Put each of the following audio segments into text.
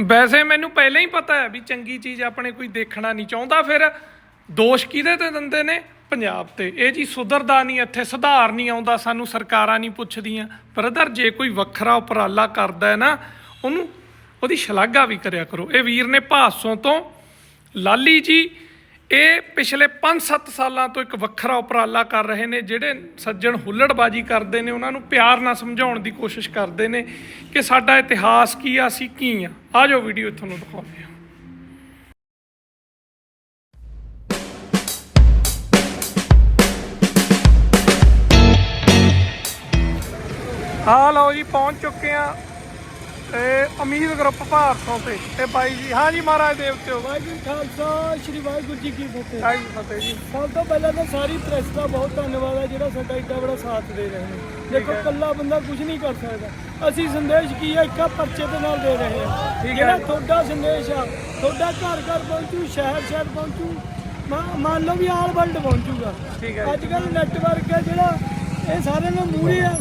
ਵੈਸੇ ਮੈਨੂੰ ਪਹਿਲਾਂ ਹੀ ਪਤਾ ਹੈ ਵੀ ਚੰਗੀ ਚੀਜ਼ ਆਪਣੇ ਕੋਈ ਦੇਖਣਾ ਨਹੀਂ ਚਾਹੁੰਦਾ ਫਿਰ ਦੋਸ਼ ਕਿਹਦੇ ਤੇ ਦਿੰਦੇ ਨੇ? ਪੰਜਾਬ ਤੇ। ਇਹ ਜੀ ਸੁਧਰਦਾ ਨਹੀਂ ਇੱਥੇ, ਸੁਧਾਰ ਨਹੀਂ ਆਉਂਦਾ, ਸਾਨੂੰ ਸਰਕਾਰਾਂ ਨਹੀਂ ਪੁੱਛਦੀਆਂ। ਬ੍ਰਦਰ, ਜੇ ਕੋਈ ਵੱਖਰਾ ਉਪਰਾਲਾ ਕਰਦਾ ਹੈ ਨਾ, ਉਹਨੂੰ, ਉਹਦੀ ਸ਼ਲਾਘਾ ਵੀ ਕਰਿਆ ਕਰੋ। ਇਹ ਵੀਰ ਨੇ ਭਾਸੋਂ ਤੋਂ ਲਾਲੀ ਜੀ ਇਹ ਪਿਛਲੇ 5-7 ਸਾਲਾਂ ਤੋਂ ਇੱਕ ਵੱਖਰਾ ਉਪਰਾਲਾ ਕਰ ਰਹੇ ਨੇ, ਜਿਹੜੇ ਸੱਜਣ ਹੁੱਲੜਬਾਜੀ ਕਰਦੇ ਨੇ, ਉਹਨਾਂ ਨੂੰ ਪਿਆਰ ਨਾਲ ਸਮਝਾਉਣ ਦੀ ਕੋਸ਼ਿਸ਼ ਕਰਦੇ ਨੇ ਕਿ ਸਾਡਾ ਇਤਿਹਾਸ ਕੀ ਆ, ਅਸੀਂ ਕੀ ਆ। ਆ ਜਾਓ ਵੀਡੀਓ, ਤੁਹਾਨੂੰ ਦਿਖਾਉਂਦੇ ਹਾਂ। ਆ ਲਓ ਜੀ, ਪਹੁੰਚ ਚੁੱਕੇ ਆ ਤੇ ਅਮੀਰ ਗਰੁੱਪ ਭਾਰਤੋਂ ਤੇ ਤੇ ਬਾਈ ਜੀ ਹਾਂ ਜੀ ਮਹਾਰਾਜ ਦੇਵਤਿਓ ਵਾਹਿਗੁਰੂ ਜੀ ਖਾਲਸਾ ਸ੍ਰੀ ਵਾਹਿਗੁਰੂ ਜੀ ਕੀ ਫਤਿਹ। ਆਈ ਫਤਿਹ ਜੀ। ਸਭ ਤੋਂ ਪਹਿਲਾਂ ਤਾਂ ਸਾਰੀ ਪ੍ਰੈਸ ਦਾ ਬਹੁਤ ਧੰਨਵਾਦ ਹੈ ਜਿਹੜਾ ਸਾਡਾ ਇੱਡਾ ਬੜਾ ਸਾਥ ਦੇ ਰਹੇ ਨੇ। ਦੇਖੋ ਕੱਲਾ ਬੰਦਾ ਕੁਝ ਨਹੀਂ ਕਰ ਸਕਦਾ। ਅਸੀਂ ਸੰਦੇਸ਼ ਕੀ ਹੈ ਇੱਕਾ ਪਰਚੇ ਦੇ ਨਾਲ ਦੇ ਰਹੇ ਹਾਂ। ਠੀਕ ਹੈ। ਜਿਹੜਾ ਜੀ। ਤੁਹਾਡਾ ਸੰਦੇਸ਼ ਆ ਤੁਹਾਡਾ ਘਰ ਘਰ ਪਹੁੰਚੂ ਸ਼ਹਿਰ ਸ਼ਹਿਰ ਪਹੁੰਚੂ ਮੰਨ ਲਓ ਵੀ ਆਲ ਵਰਲਡ ਪਹੁੰਚੂਗਾ। ਠੀਕ ਹੈ ਜੀ। ਅੱਜ ਕੱਲ ਨੈਟਵਰਕ ਹੈ ਜਿਹੜਾ ਇਹ ਸਾਰੇ ਨੂੰ ਮੂਹਰੇ ਆ।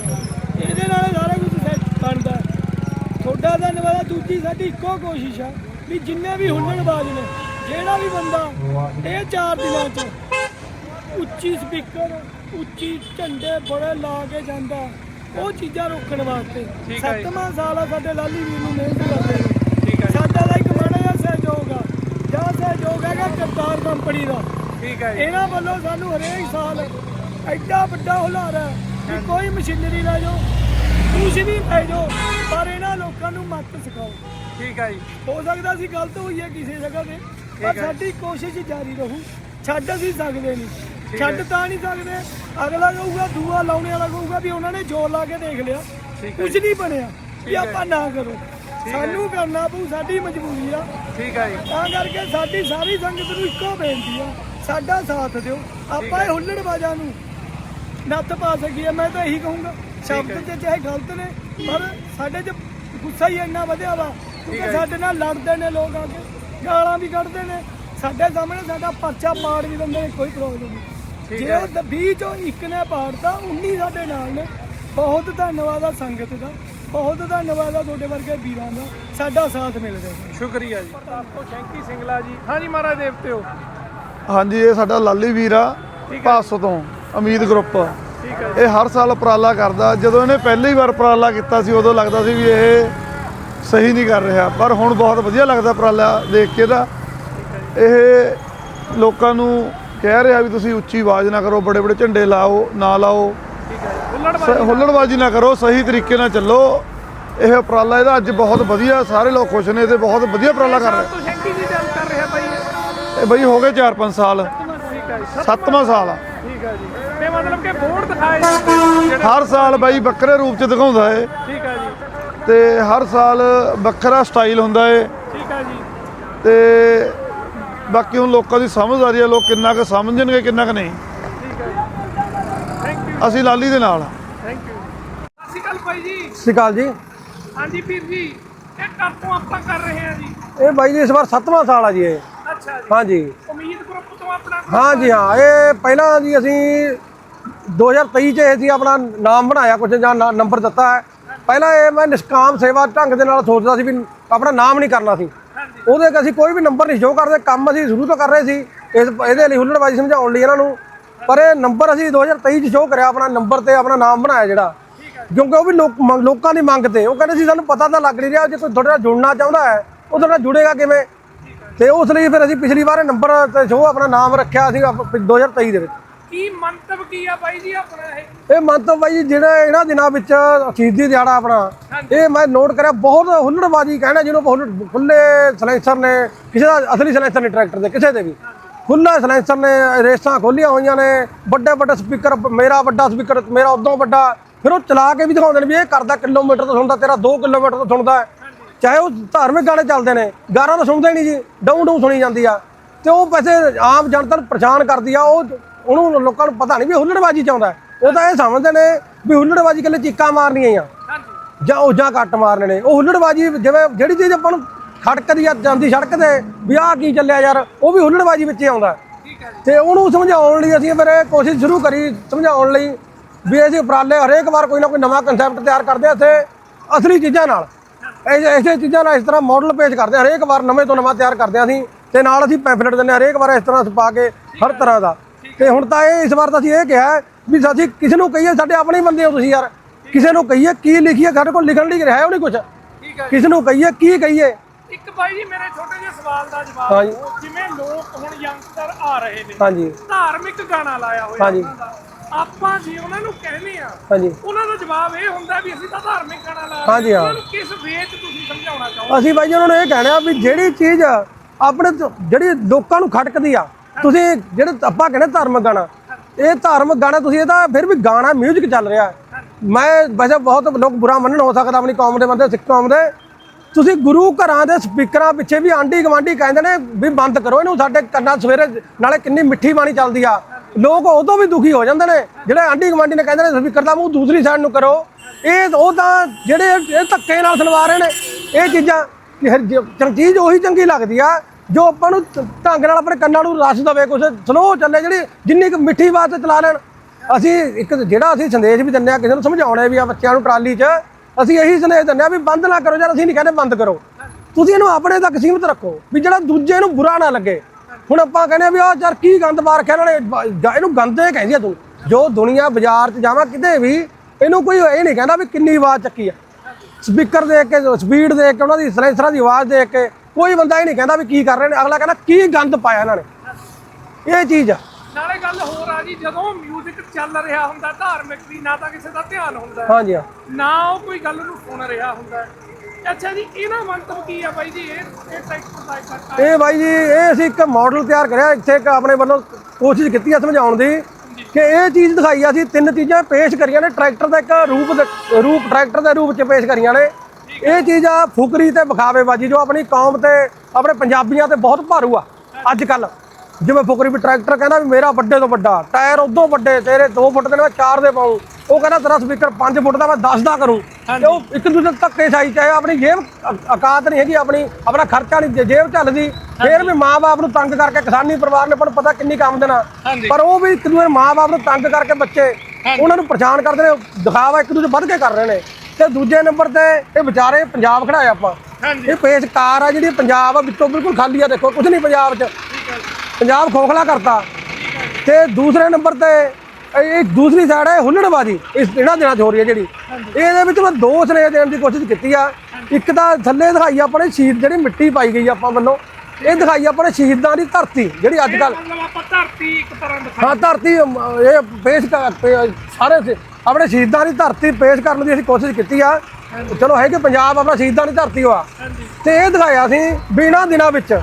ਇਹਦੇ ਨਾਲ ਸਾਰਾ। ਤੁਹਾਡਾ ਧੰਨਵਾਦ ਹੈ ਦੂਜੀ ਸਾਡੀ ਇੱਕੋ ਕੋਸ਼ਿਸ਼ ਆ ਵੀ ਜਿੰਨੇ ਵੀ ਹੁੱਲੜਬਾਜ਼ ਨੇ ਜਿਹੜਾ ਵੀ ਬੰਦਾ ਇਹ ਚਾਰ ਦਿਨਾਂ 'ਚ ਉੱਚੀ ਸਪੀਕਰ ਉੱਚੀ ਝੰਡੇ ਬੜੇ ਲਾ ਕੇ ਜਾਂਦਾ। ਉਹ ਚੀਜ਼ਾਂ ਰੋਕਣ ਵਾਸਤੇ। ਸੱਤਵਾਂ ਸਾਲ ਆ ਸਾਡੇ ਲਾਲੀ ਵੀਰ ਨੂੰ ਮਿਹਨਤ ਕਰਦੇ ਨੇ ਠੀਕ ਹੈ। ਸਾਡਾ ਦਾ ਇੱਕ ਮਾੜਾ ਜਿਹਾ ਸਹਿਯੋਗ ਆ। ਜਾਂ ਸਹਿਯੋਗ ਹੈਗਾ ਕਰਤਾਰ ਕੰਪਨੀ ਦਾ। ਠੀਕ ਹੈ ਇਹਨਾਂ ਵੱਲੋਂ ਸਾਨੂੰ ਹਰੇਕ ਸਾਲ ਐਡਾ ਵੱਡਾ ਹੁਲਾਰਾ ਕਿ ਕੋਈ ਮਸ਼ੀਨਰੀ ਲੈ ਜਾਓ। ਕੁਝ ਵੀ ਲੈ ਜਾਓ ਪਰ ਇਹਨਾਂ ਲੋਕਾਂ ਨੂੰ ਮੱਤ ਸਿਖਾਓ। ਠੀਕ ਹੈ ਜੀ। ਹੋ ਸਕਦਾ ਸੀ ਗਲਤ ਹੋਈ ਹੈ ਕਿਸੇ ਜਗ੍ਹਾ ਤੇ ਪਰ। ਸਾਡੀ ਕੋਸ਼ਿਸ਼ ਜਾਰੀ ਰਹੂ। ਛੱਡ ਅਸੀਂ ਸਕਦੇ ਨਹੀਂ। ਛੱਡ। ਤਾਂ ਨਹੀਂ ਸਕਦੇ। ਅਗਲਾ ਕਹੂਗਾ ਦੂਆ ਲਾਉਣੇ ਵਾਲਾ ਕਹੂਗਾ ਵੀ ਉਹਨਾਂ ਨੇ ਜ਼ੋਰ ਲਾ ਕੇ ਦੇਖ ਲਿਆ। ਕੁਝ ਨਹੀਂ ਬਣਿਆ ਵੀ। ਆਪਾਂ ਨਾ ਕਰੋ। ਸਾਨੂੰ ਕਰਨਾ ਪਊ ਸਾਡੀ ਮਜਬੂਰੀ ਆ। ਠੀਕ ਹੈ ਜੀ। ਤਾਂ ਕਰਕੇ ਸਾਡੀ ਸਾਰੀ ਸੰਗਤ ਨੂੰ ਇੱਕੋ ਬੇਨਤੀ ਆ ਸਾਡਾ ਸਾਥ ਦਿਓ। ਆਪਾਂ ਇਹ ਹੁੱਲੜਬਾਜ਼ਾਂ ਨੂੰ ਨੱਥ ਪਾ ਸਕੀਏ ਮੈਂ ਤਾਂ ਇਹੀ ਕਹੂੰਗਾ। ਸ਼ਬਦ ਤੇ ਚਾਹੇ ਗਲਤ ਨੇ ਪਰ ਸਾਡੇ 'ਚ ਗੁੱਸਾ ਹੀ ਇੰਨਾ ਵਧਿਆ ਵਾ ਹੈ ਜੀ। ਸਾਡੇ ਨਾਲ ਲੜਦੇ ਨੇ ਲੋਕ ਆ ਕੇ ਗਾਲਾਂ ਵੀ ਕੱਢਦੇ ਨੇ। ਸਾਡੇ ਸਾਹਮਣੇ ਸਾਡਾ ਪਰਚਾ ਪਾੜ ਵੀ ਦਿੰਦੇ ਨੇ ਕੋਈ ਪ੍ਰੋਬਲਮ ਨਹੀਂ। ਜੇ ਹੈ। ਉਹ 20 ਚੋਂ ਇੱਕ ਨੇ ਪਾੜਤਾ 19 ਸਾਡੇ ਨਾਲ ਨੇ। ਬਹੁਤ ਧੰਨਵਾਦ ਆ ਸੰਗਤ ਦਾ। ਬਹੁਤ ਧੰਨਵਾਦ ਆ ਤੁਹਾਡੇ ਵਰਗੇ ਵੀਰਾਂ ਦਾ। ਸਾਡਾ ਸਾਥ ਮਿਲ ਰਿਹਾ ਸ਼ੁਕਰੀਆ ਜੀ। ਪ੍ਰਤਾਪੋ ਸ਼ੈਂਕੀ ਸਿੰਗਲਾ ਜੀ। ਹਾਂ ਜੀ ਮਹਾਰਾਜ ਦੇਵਤਿਓ ਹਾਂਜੀ ਇਹ ਸਾਡਾ ਲਾਲੀ ਵੀਰ ਆ ਹੈ। ਪਾਸੋਂ ਤੋਂ ਅਮੀਦ ਗਰੁੱਪ। ਹੈ ਇਹ ਹਰ ਸਾਲ ਉਪਰਾਲਾ ਕਰਦਾ। ਜਦੋਂ ਇਹਨੇ ਪਹਿਲੀ ਵਾਰ ਉਪਰਾਲਾ ਕੀਤਾ ਸੀ ਉਦੋਂ ਲੱਗਦਾ ਸੀ ਵੀ ਇਹ ਸਹੀ ਨਹੀਂ ਕਰ ਰਿਹਾ। ਪਰ ਹੁਣ ਬਹੁਤ ਵਧੀਆ ਲੱਗਦਾ ਉਪਰਾਲਾ ਦੇਖ ਕੇ ਇਹਦਾ ਇਹ ਲੋਕਾਂ ਨੂੰ ਕਹਿ ਰਿਹਾ ਵੀ ਤੁਸੀਂ ਉੱਚੀ ਆਵਾਜ਼ ਨਾ ਕਰੋ ਬੜੇ ਬੜੇ ਝੰਡੇ ਲਾਓ ਨਾ ਲਾਓ। ਹੁੱਲੜਬਾਜ਼ੀ ਨਾ ਕਰੋ ਸਹੀ ਤਰੀਕੇ ਨਾਲ ਚੱਲੋ। ਇਹ ਉਪਰਾਲਾ ਇਹਦਾ ਅੱਜ ਬਹੁਤ ਵਧੀਆ ਸਾਰੇ ਲੋਕ ਖੁਸ਼ ਨੇ ਤੇ ਬਹੁਤ ਵਧੀਆ ਉਪਰਾਲਾ ਕਰ ਰਹੇ ਇਹ? ਬਈ ਹੋ ਗਏ 4-5 ਸਾਲ। ਸੱਤਵਾਂ ਸਾਲ ਆ ਤੇ ਮਤਲਬ ਕਿ ਬੋਰਡ ਦਿਖਾਏ ਜਾਂਦੇ ਨੇ ਜਿਹੜੇ ਹਰ ਸਾਲ ਬਾਈ ਬੱਕਰੇ ਰੂਪ ਚ ਦਿਖਾਉਂਦਾ ਏ। ਠੀਕ ਹੈ ਜੀ। ਤੇ ਹਰ ਸਾਲ ਵੱਖਰਾ ਸਟਾਈਲ ਹੁੰਦਾ ਏ। ਠੀਕ ਹੈ ਜੀ। ਤੇ ਬਾਕੀ ਹੁਣ ਲੋਕਾਂ ਦੀ ਸਮਝਦਾਰੀ ਆ ਲੋਕ ਕਿੰਨਾ ਕੁ ਸਮਝਣਗੇ ਕਿੰਨਾ ਕੁ ਨਹੀਂ। ਠੀਕ ਹੈ ਜੀ। ਥੈਂਕ ਯੂ ਅਸੀਂ ਲਾਲੀ ਦੇ ਨਾਲ ਆ। ਥੈਂਕ ਯੂ ਸਤਿ ਸ਼੍ਰੀ ਅਕਾਲ ਭਾਈ ਜੀ। ਸਤਿ ਸ਼੍ਰੀ ਅਕਾਲ ਜੀ। ਹਾਂਜੀ ਵੀਰ ਜੀ ਇਹ ਕਰ ਤੋਂ ਆਪਾਂ ਕਰ ਰਹੇ ਹਾਂ ਜੀ। ਇਹ ਬਾਈ ਜੀ ਇਸ ਵਾਰ 7ਵਾਂ ਸਾਲ ਆ ਜੀ ਇਹ। ਅੱਛਾ ਜੀ। ਹਾਂਜੀ। ਉਮੀਦ ਗਰੁੱਪ ਤੋਂ ਆਪਣਾ ਹਾਂ ਜੀ ਹਾਂ ਇਹ ਪਹਿਲਾਂ ਜੀ ਅਸੀਂ 2023 ਚ ਅਸੀਂ ਆਪਣਾ ਨਾਮ ਬਣਾਇਆ ਕੁਝ ਜਾਂ ਨੰਬਰ ਦਿੱਤਾ ਹੈ। ਪਹਿਲਾਂ ਇਹ ਮੈਂ ਨਿਸ਼ਕਾਮ ਸੇਵਾ ਢੰਗ ਦੇ ਨਾਲ ਸੋਚਦਾ ਸੀ ਵੀ ਆਪਣਾ ਨਾਮ ਨਹੀਂ ਕਰਨਾ ਸੀ। ਹਾਂਜੀ। ਉਹਦੇ ਕਿ ਅਸੀਂ ਕੋਈ ਵੀ ਨੰਬਰ ਨਹੀਂ ਸ਼ੋਅ ਕਰਦੇ ਕੰਮ ਅਸੀਂ ਸ਼ੁਰੂ ਤੋਂ ਕਰ ਰਹੇ ਸੀ। ਇਸ ਇਹਦੇ ਲਈ ਹੁੱਲੜਬਾਜ਼ੀ ਸਮਝਾਉਣ ਲਈ ਇਹਨਾਂ ਨੂੰ। ਪਰ ਇਹ ਨੰਬਰ ਅਸੀਂ 2023 ਚ ਸ਼ੋਅ ਕਰਿਆ ਆਪਣਾ ਨੰਬਰ ਤੇ ਆਪਣਾ ਨਾਮ ਬਣਾਇਆ ਜਿਹੜਾ। ਕਿਉਂਕਿ ਉਹ ਵੀ ਲੋਕਾਂ ਦੀ ਮੰਗ ਤੇ। ਉਹ ਕਹਿੰਦੇ ਸੀ ਸਾਨੂੰ ਪਤਾ ਤਾਂ ਲੱਗ ਨਹੀਂ ਰਿਹਾ ਜੇ ਕੋਈ ਤੁਹਾਡੇ ਨਾਲ ਜੁੜਨਾ ਚਾਹੁੰਦਾ ਹੈ ਉਹ ਤੁਹਾਡੇ ਨਾਲ ਜੁੜੇਗਾ ਕਿਵੇਂ? ਤੇ ਉਸ ਲਈ ਫਿਰ ਅਸੀਂ ਪਿਛਲੀ ਵਾਰ ਨੰਬਰ ਤੇ ਸ਼ੋਅ ਆਪਣਾ ਨਾਮ ਰੱਖਿਆ ਸੀ 2023 ਦੇ ਵਿੱਚ। ਕੀ ਮੰਤਵ ਕੀ ਆ ਬਾਈ ਜੀ ਆਪਣਾ ਇਹ? ਇਹ ਮੰਤਵ ਬਾਈ ਜੀ ਜਿਹੜਾ ਇਹਨਾਂ ਦਿਨਾਂ ਵਿੱਚ ਸ਼ਹੀਦੀ ਦਿਹਾੜਾ ਆਪਣਾ ਇਹ ਮੈਂ ਨੋਟ ਕਰਿਆ ਬਹੁਤ ਹੁੱਲੜਬਾਜੀ ਕਹਿਣਾ ਜਿਹਨੂੰ ਖੁੱਲੇ ਸਲੈਂਸਰ ਨੇ ਕਿਸੇ ਦਾ ਅਸਲੀ ਸਲੈਂਸਰ ਨਹੀਂ ਟਰੈਕਟਰ ਦੇ ਕਿਸੇ ਦੇ ਵੀ। ਖੁੱਲਾ ਸਲੈਂਸਰ ਨੇ ਰੇਸਾਂ ਖੋਲੀਆਂ ਹੋਈਆਂ ਨੇ ਵੱਡੇ ਵੱਡੇ ਸਪੀਕਰ ਮੇਰਾ ਵੱਡਾ ਸਪੀਕਰ ਮੇਰਾ ਉਦੋਂ ਵੱਡਾ ਫਿਰ ਉਹ ਚਲਾ ਕੇ ਵੀ ਦਿਖਾਉਂਦੇ ਨੇ ਵੀ ਇਹ ਕਰਦਾ ਕਿਲੋਮੀਟਰ ਤੋਂ ਸੁਣਦਾ ਤੇਰਾ 2 ਕਿਲੋਮੀਟਰ ਤੋਂ ਸੁਣਦਾ। ਚਾਹੇ ਉਹ ਧਾਰਮਿਕ ਗਾਣੇ ਚੱਲਦੇ ਨੇ ਗਾਰਾਂ ਤਾਂ ਸੁਣਦੇ ਹੀ ਨਹੀਂ ਜੀ, ਡਾਊਂ ਡਾਊਂ ਸੁਣੀ ਜਾਂਦੀ ਆ। ਤੇ ਉਹ ਵੈਸੇ ਆਮ ਜਨਤਾ ਨੂੰ ਪਰੇਸ਼ਾਨ ਕਰਦੀ ਆ, ਉਹ ਉਹਨੂੰ ਲੋਕਾਂ ਨੂੰ ਪਤਾ ਨਹੀਂ ਵੀ ਹੁੱਲੜਬਾਜੀ ਚਾਹੁੰਦਾ ਹੈ। ਉਹ ਤਾਂ ਇਹ ਸਮਝਦੇ ਨੇ ਵੀ ਹੁੱਲੜਬਾਜੀ ਕੱਲੇ ਚੀਕਾਂ ਮਾਰਨੀਆਂ ਹੀ ਆ। ਜਾਂ ਉਹ ਜਾਂ ਕੱਟ ਮਾਰਨੇ ਨੇ। ਉਹ ਹੁੱਲੜਬਾਜੀ ਜਿਵੇਂ ਜਿਹੜੀ ਚੀਜ਼ ਆਪਾਂ ਨੂੰ ਖੜਕਦੀ ਆ, ਜਾਂਦੀ ਸੜਕ ਤੇ, ਵੀ ਆਹ ਕੀ ਚੱਲਿਆ ਯਾਰ, ਉਹ ਵੀ ਹੁੱਲੜਬਾਜੀ ਵਿੱਚ ਹੀ ਆਉਂਦਾ ਠੀਕ ਤੇ ਉਹਨੂੰ ਸਮਝਾਉਣ ਲਈ ਅਸੀਂ ਫਿਰ ਕੋਸ਼ਿਸ਼ ਸ਼ੁਰੂ ਕਰੀ ਸਮਝਾਉਣ ਲਈ ਵੀ ਅਸੀਂ ਉਪਰਾਲੇ ਹਰੇਕ ਵਾਰ ਕੋਈ ਨਾ ਕੋਈ ਨਵਾਂ ਕਨਸੈਪਟ ਤਿਆਰ ਕਰਦੇ ਹਾਂ ਇੱਥੇ ਅਸਲੀ ਚੀਜ਼ਾਂ ਨਾਲ। ਇਹ ਐਸੇ ਚੀਜ਼ਾਂ ਨਾਲ ਇਸ ਤਰ੍ਹਾਂ ਮਾਡਲ ਪੇਸ਼ ਕਰਦੇ ਹਾਂ ਹਰੇਕ ਵਾਰ ਨਵੇਂ ਤੋਂ ਨਵਾਂ ਤਿਆਰ ਕਰਦੇ ਹਾਂ ਅਸੀਂ ਤੇ ਨਾਲ ਅਸੀਂ ਪੈਂਫਲੇਟ ਦਿੰਦੇ ਹਾਂ ਹਰੇਕ ਵਾਰ ਇਸ ਤਰ੍ਹਾਂ ਪਾ ਕੇ ਹਰ ਤਰ੍ਹਾਂ ਦਾ। ਤੇ ਹੁਣ ਤਾਂ ਇਹ ਇਸ ਵਾਰ ਤਾਂ ਅਸੀਂ ਇਹ ਕਿਹਾ ਵੀ ਅਸੀਂ ਕਿਸੇ ਨੂੰ ਕਹੀਏ ਸਾਡੇ ਆਪਣੇ ਬੰਦੇ ਹੋ ਤੁਸੀਂ ਯਾਰ। ਕਿਸੇ ਨੂੰ ਕਹੀਏ ਕੀ ਲਿਖੀਏ ਸਾਡੇ ਕੋਲ ਲਿਖਣ ਲਈ ਰਿਹਾ ਉਹ ਨਹੀਂ ਕੁਝ ਕਿਸੇ ਨੂੰ ਕਹੀਏ ਕੀ ਕਹੀਏ। ਇੱਕ ਬਾਈ ਜੀ ਮੇਰੇ ਛੋਟੇ ਜਿਹੇ ਸਵਾਲ ਦਾ ਜਵਾਬ ਜਿਵੇਂ ਲੋਕ ਹੁਣ ਯੰਗਸਟਰ ਆ ਰਹੇ ਨੇ ਹਾਂਜੀ। ਧਾਰਮਿਕ ਗਾਣਾ ਲਾਇਆ ਹੋਇਆ ਹਾਂਜੀ। ਆਪਾਂ ਜੀ ਉਹਨਾਂ ਨੂੰ ਕਹਿੰਦੇ ਆ ਹਾਂਜੀ। ਉਹਨਾਂ ਦਾ ਜਵਾਬ ਇਹ ਹੁੰਦਾ ਵੀ ਅਸੀਂ ਤਾਂ ਧਾਰਮਿਕ ਗਾਣਾ ਲਾ ਰਹੇ ਹਾਂਜੀ, ਹਾਂ। ਉਹਨਾਂ ਨੂੰ ਕਿਸ ਵੇਚ ਤੁਸੀਂ ਸਮਝਾਉਣਾ ਚਾਹੋ ਅਸੀਂ ਬਾਈ ਜੀ ਉਹਨਾਂ ਨੂੰ ਇਹ ਕਹਿਣਾ ਵੀ ਜਿਹੜੀ ਚੀਜ਼ ਆਪਣੇ ਤੋਂ- ਜਿਹੜੀ ਲੋਕਾਂ ਨੂੰ ਖਟਕਦੀ ਆ ਤੁਸੀਂ ਜਿਹੜੇ ਆਪਾਂ ਕਹਿੰਦੇ ਧਾਰਮਿਕ ਗਾਣਾ ਇਹ ਧਾਰਮਿਕ ਗਾਣਾ ਤੁਸੀਂ ਇਹ ਤਾਂ ਫਿਰ ਵੀ ਗਾਣਾ 뮤직 ਚੱਲ ਰਿਹਾ। ਮੈਂ ਵੈਸੇ ਬਹੁਤ ਲੋਕ ਬੁਰਾ ਮੰਨਣ ਹੋ ਸਕਦਾ ਆਪਣੀ ਕੌਮ ਦੇ ਬੰਦੇ ਸਿੱਖ ਕੌਮ ਦੇ। ਤੁਸੀਂ ਗੁਰੂ ਘਰਾਂ ਦੇ ਸਪੀਕਰਾਂ ਪਿੱਛੇ ਵੀ ਆਂਢੀ ਗਵਾਂਢੀ ਕਹਿੰਦੇ ਨੇ ਵੀ ਬੰਦ ਕਰੋ ਇਹਨੂੰ ਸਾਡੇ ਕੰਨਾਂ ਸਵੇਰੇ ਨਾਲੇ ਕਿੰਨੀ ਮਿੱਠੀ ਬਾਣੀ ਚੱਲਦੀ ਆ। ਲੋਕ ਉਦੋਂ ਵੀ ਦੁਖੀ ਹੋ ਜਾਂਦੇ ਨੇ। ਜਿਹੜੇ ਆਂਢੀ ਗਵਾਂਢੀ ਨੇ ਕਹਿੰਦੇ ਨੇ ਸਪੀਕਰ ਦਾ ਮੂੰਹ, ਦੂਸਰੀ ਸਾਈਡ ਨੂੰ ਕਰੋ। ਇਹ ਉਹ ਤਾਂ ਜਿਹੜੇ ਇਹ ਧੱਕੇ ਨਾਲ ਸੁਣਵਾ ਰਹੇ ਨੇ, ਇਹ ਚੀਜ਼ਾਂ। ਚੀਜ਼ ਉਹੀ ਚੰਗੀ ਲੱਗਦੀ ਆ, ਜੋ ਆਪਾਂ ਨੂੰ ਢੰਗ ਨਾਲ ਆਪਣੇ ਕੰਨਾਂ ਨੂੰ ਰਸ ਦਵੇ, ਕੁਛ ਸਲੋ ਚੱਲੇ, ਜਿਹੜੀ ਜਿੰਨੀ ਕੁ ਮਿੱਠੀ ਬਾਤ ਚਲਾ ਲੈਣ। ਅਸੀਂ ਇੱਕ ਜਿਹੜਾ ਅਸੀਂ ਸੰਦੇਸ਼ ਵੀ ਦਿੰਦੇ ਆ, ਕਿਸੇ ਨੂੰ ਸਮਝਾਉਣੇ ਵੀ ਆ ਬੱਚਿਆਂ ਨੂੰ ਟਰਾਲੀ 'ਚ, ਅਸੀਂ ਇਹੀ ਸੰਦੇਸ਼ ਦਿੰਦੇ ਆ ਵੀ ਬੰਦ ਨਾ ਕਰੋ, ਯਾਰ ਅਸੀਂ ਨਹੀਂ ਕਹਿੰਦੇ ਬੰਦ ਕਰੋ। ਤੁਸੀਂ ਇਹਨੂੰ ਆਪਣੇ ਤੱਕ ਸੀਮਿਤ ਰੱਖੋ ਵੀ ਜਿਹੜਾ ਦੂਜੇ ਨੂੰ ਬੁਰਾ ਨਾ ਲੱਗੇ। ਹੁਣ ਆਪਾਂ ਕਹਿੰਦੇ ਆ ਵੀ ਆ ਯਾਰ ਕੀ ਗੰਦ ਪਾ ਰੱਖਿਆ ਇਹਨਾਂ ਨੇ। ਬ- ਗ- ਇਹਨੂੰ ਗੰਦੇ ਕਹਿੰਦੀ ਆ ਤੂੰ। ਜੋ ਦੁਨੀਆ ਬਾਜ਼ਾਰ 'ਚ ਜਾਵਾਂ ਕਿਤੇ ਵੀ ਇਹਨੂੰ ਕੋਈ ਇਹ ਨਹੀਂ ਕਹਿੰਦਾ ਵੀ ਕਿੰਨੀ ਆਵਾਜ਼ ਚੱਕੀ ਆ। ਸਪੀਕਰ ਦੇਖ ਕੇ ਸਪੀਡ ਦੇਖ ਕੇ ਉਹਨਾਂ ਦੀ ਸਲੈਂਸਰਾਂ ਦੀ ਆਵਾਜ਼ ਦੇਖ ਕੇ ਕੋਈ ਬੰਦਾ ਇਹ ਨਹੀਂ ਕਹਿੰਦਾ ਵੀ ਕੀ ਕਰ ਰਹੇ ਨੇ। ਅਗਲਾ ਕਹਿੰਦਾ ਕੀ ਗੰਦ ਪਾਇਆ ਇਹਨਾਂ ਨੇ। ਇਹ ਚੀਜ਼ ਆ। ਨਾਲੇ ਗੱਲ ਹੋਰ ਆ ਜੀ ਜਦੋਂ 뮤직 ਚੱਲ ਰਿਹਾ ਹੁੰਦਾ ਧਾਰਮਿਕ ਦੀ ਨਾ ਤਾਂ ਕਿਸੇ ਦਾ ਧਿਆਨ ਹੁੰਦਾ। ਹੈ, ਹਾਂਜੀ ਹਾਂ। ਨਾ ਉਹ ਕੋਈ ਗੱਲ ਨੂੰ ਸੁਣ ਰਿਹਾ ਹੁੰਦਾ। ਹੈ। ਅੱਛਾ ਜੀ ਇਹਨਾਂ ਮੰਤਵ ਕੀ ਆ ਬਾਈ ਜੀ? ਇਹ ਇਹ ਟਰੈਕਟਰ ਦਾ ਇੱਕ ਇਹ ਬਾਈ ਜੀ ਇਹ ਅਸੀਂ ਇੱਕ ਮਾਡਲ ਤਿਆਰ ਕਰਿਆ ਇੱਥੇ ਇੱਕ ਆਪਣੇ ਵੱਲੋਂ ਕੋਸ਼ਿਸ਼ ਕੀਤੀ ਆ ਸਮਝਾਉਣ ਦੀ ਕਿ ਇਹ ਚੀਜ਼ ਦਿਖਾਈ ਆ ਅਸੀਂ ਤਿੰਨ ਚੀਜ਼ਾਂ ਪੇਸ਼ ਕਰੀਆਂ ਨੇ ਟਰੈਕਟਰ ਦਾ ਇੱਕ ਰੂਪ ਰੂਪ ਟਰੈਕਟਰ ਦੇ ਰੂਪ 'ਚ ਪੇਸ਼ ਕਰੀਆਂ ਨੇ। ਇਹ ਚੀਜ਼ ਆ ਫੁਕਰੀ ਤੇ ਵਿਖਾਵੇਬਾਜੀ ਜੋ ਆਪਣੀ ਕੌਮ ਤੇ ਆਪਣੇ ਪੰਜਾਬੀਆਂ ਤੇ ਬਹੁਤ ਭਾਰੂ ਆ ਅੱਜ ਕੱਲ ਜਿਵੇਂ ਫੁਕਰੀ ਵੀ ਟਰੈਕਟਰ ਕਹਿੰਦਾ ਵੀ ਮੇਰਾ ਵੱਡੇ ਤੋਂ ਵੱਡਾ ਟਾਇਰ ਉਦੋਂ ਵੱਡੇ ਤੇਰੇ 2 ਫੁੱਟ ਦੇ ਮੈਂ 4 ਦੇ ਪਾਉਂ। ਉਹ ਕਹਿੰਦਾ ਤੇਰਾ ਸਪੀਕਰ 5 ਫੁੱਟ ਦਾ ਮੈਂ 10 ਦਾ ਕਰੂੰ। ਤੇ ਉਹ ਇੱਕ ਦੂਜੇ ਧੱਕੇ ਸਾਈ ਚਾਹੇ ਆਪਣੀ ਜੇਬ ਔਕਾਤ ਨਹੀਂ ਹੈਗੀ ਆਪਣੀ ਆਪਣਾ ਖਰਚਾ ਨਹੀਂ ਜੇਬ ਚੱਲਦੀ ਫੇਰ ਵੀ ਮਾਂ-ਬਾਪ ਨੂੰ ਤੰਗ ਕਰਕੇ ਕਿਸਾਨੀ ਪਰਿਵਾਰ ਨੇ ਪਰ ਪਤਾ ਕਿੰਨੀ ਕੰਮ ਦੇਣਾ। ਪਰ ਉਹ ਵੀ ਇੱਕ ਦੂਜੇ ਮਾਂ-ਬਾਪ ਨੂੰ ਤੰਗ ਕਰਕੇ ਬੱਚੇ ਉਹਨਾਂ ਨੂੰ ਪਰੇਸ਼ਾਨ ਕਰਦੇ ਨੇ ਦਿਖਾਵਾ ਇੱਕ ਦੂਜੇ ਵੱਧ ਕੇ ਕਰ ਰਹੇ ਨੇ। ਤੇ ਦੂਜੇ ਨੰਬਰ ਤੇ ਇਹ ਵਿਚਾਰੇ ਪੰਜਾਬ ਖੜਾਇਆ ਆਪਾਂ। ਇਹ ਪੇਸ਼ ਕਾਰ ਆ ਜਿਹੜੀ ਪੰਜਾਬ ਆ ਵਿੱਚੋਂ ਬਿਲਕੁਲ ਖਾਲੀ ਆ ਦੇਖੋ ਕੁਝ ਨਹੀਂ ਪੰਜਾਬ 'ਚ। ਪੰਜਾਬ ਖੋਖਲਾ ਕਰਤਾ ਤੇ ਦੂਸਰੇ ਨੰਬਰ ਤੇ ਇਹ ਦੂਸਰੀ ਸਾਈਡ ਹੈ ਹੁੱਲੜਬਾਜੀ ਇਸ ਇਹਨਾਂ ਦਿਨਾਂ 'ਚ ਹੋ ਰਹੀ ਹੈ ਜਿਹੜੀ। ਇਹਦੇ ਵਿੱਚ ਮੈਂ ਦੋ ਸਨੇਹ ਦੇਣ ਦੀ ਕੋਸ਼ਿਸ਼ ਕੀਤੀ ਆ। ਇੱਕ ਤਾਂ ਥੱਲੇ ਦਿਖਾਈ ਆਪਣੇ ਸ਼ਹੀਦ ਜਿਹੜੀ ਮਿੱਟੀ ਪਾਈ ਗਈ ਆਪਾਂ ਵੱਲੋਂ ਇਹ ਦਿਖਾਈ ਆਪਣੇ ਸ਼ਹੀਦਾਂ ਦੀ ਧਰਤੀ ਜਿਹੜੀ ਅੱਜ ਕੱਲ ਧਰਤੀ ਇੱਕ ਤਰ੍ਹਾਂ ਦਿਖਾ ਹਾਂ ਧਰਤੀ ਇਹ ਪੇਸ਼ ਕਰ ਸਾਰੇ ਆਪਣੇ ਸ਼ਹੀਦਾਂ ਦੀ ਧਰਤੀ ਪੇਸ਼ ਕਰਨ ਦੀ ਅਸੀਂ ਕੋਸ਼ਿਸ਼ ਕੀਤੀ ਆ। ਚਲੋ ਹੈ ਕਿ ਪੰਜਾਬ ਆਪਣਾ ਸ਼ਹੀਦਾਂ ਦੀ ਧਰਤੀ ਹੋਆ ਤੇ ਇਹ ਦਿਖਾਇਆ ਸੀ ਬਿਨਾਂ ਦਿਨਾਂ ਵਿੱਚ।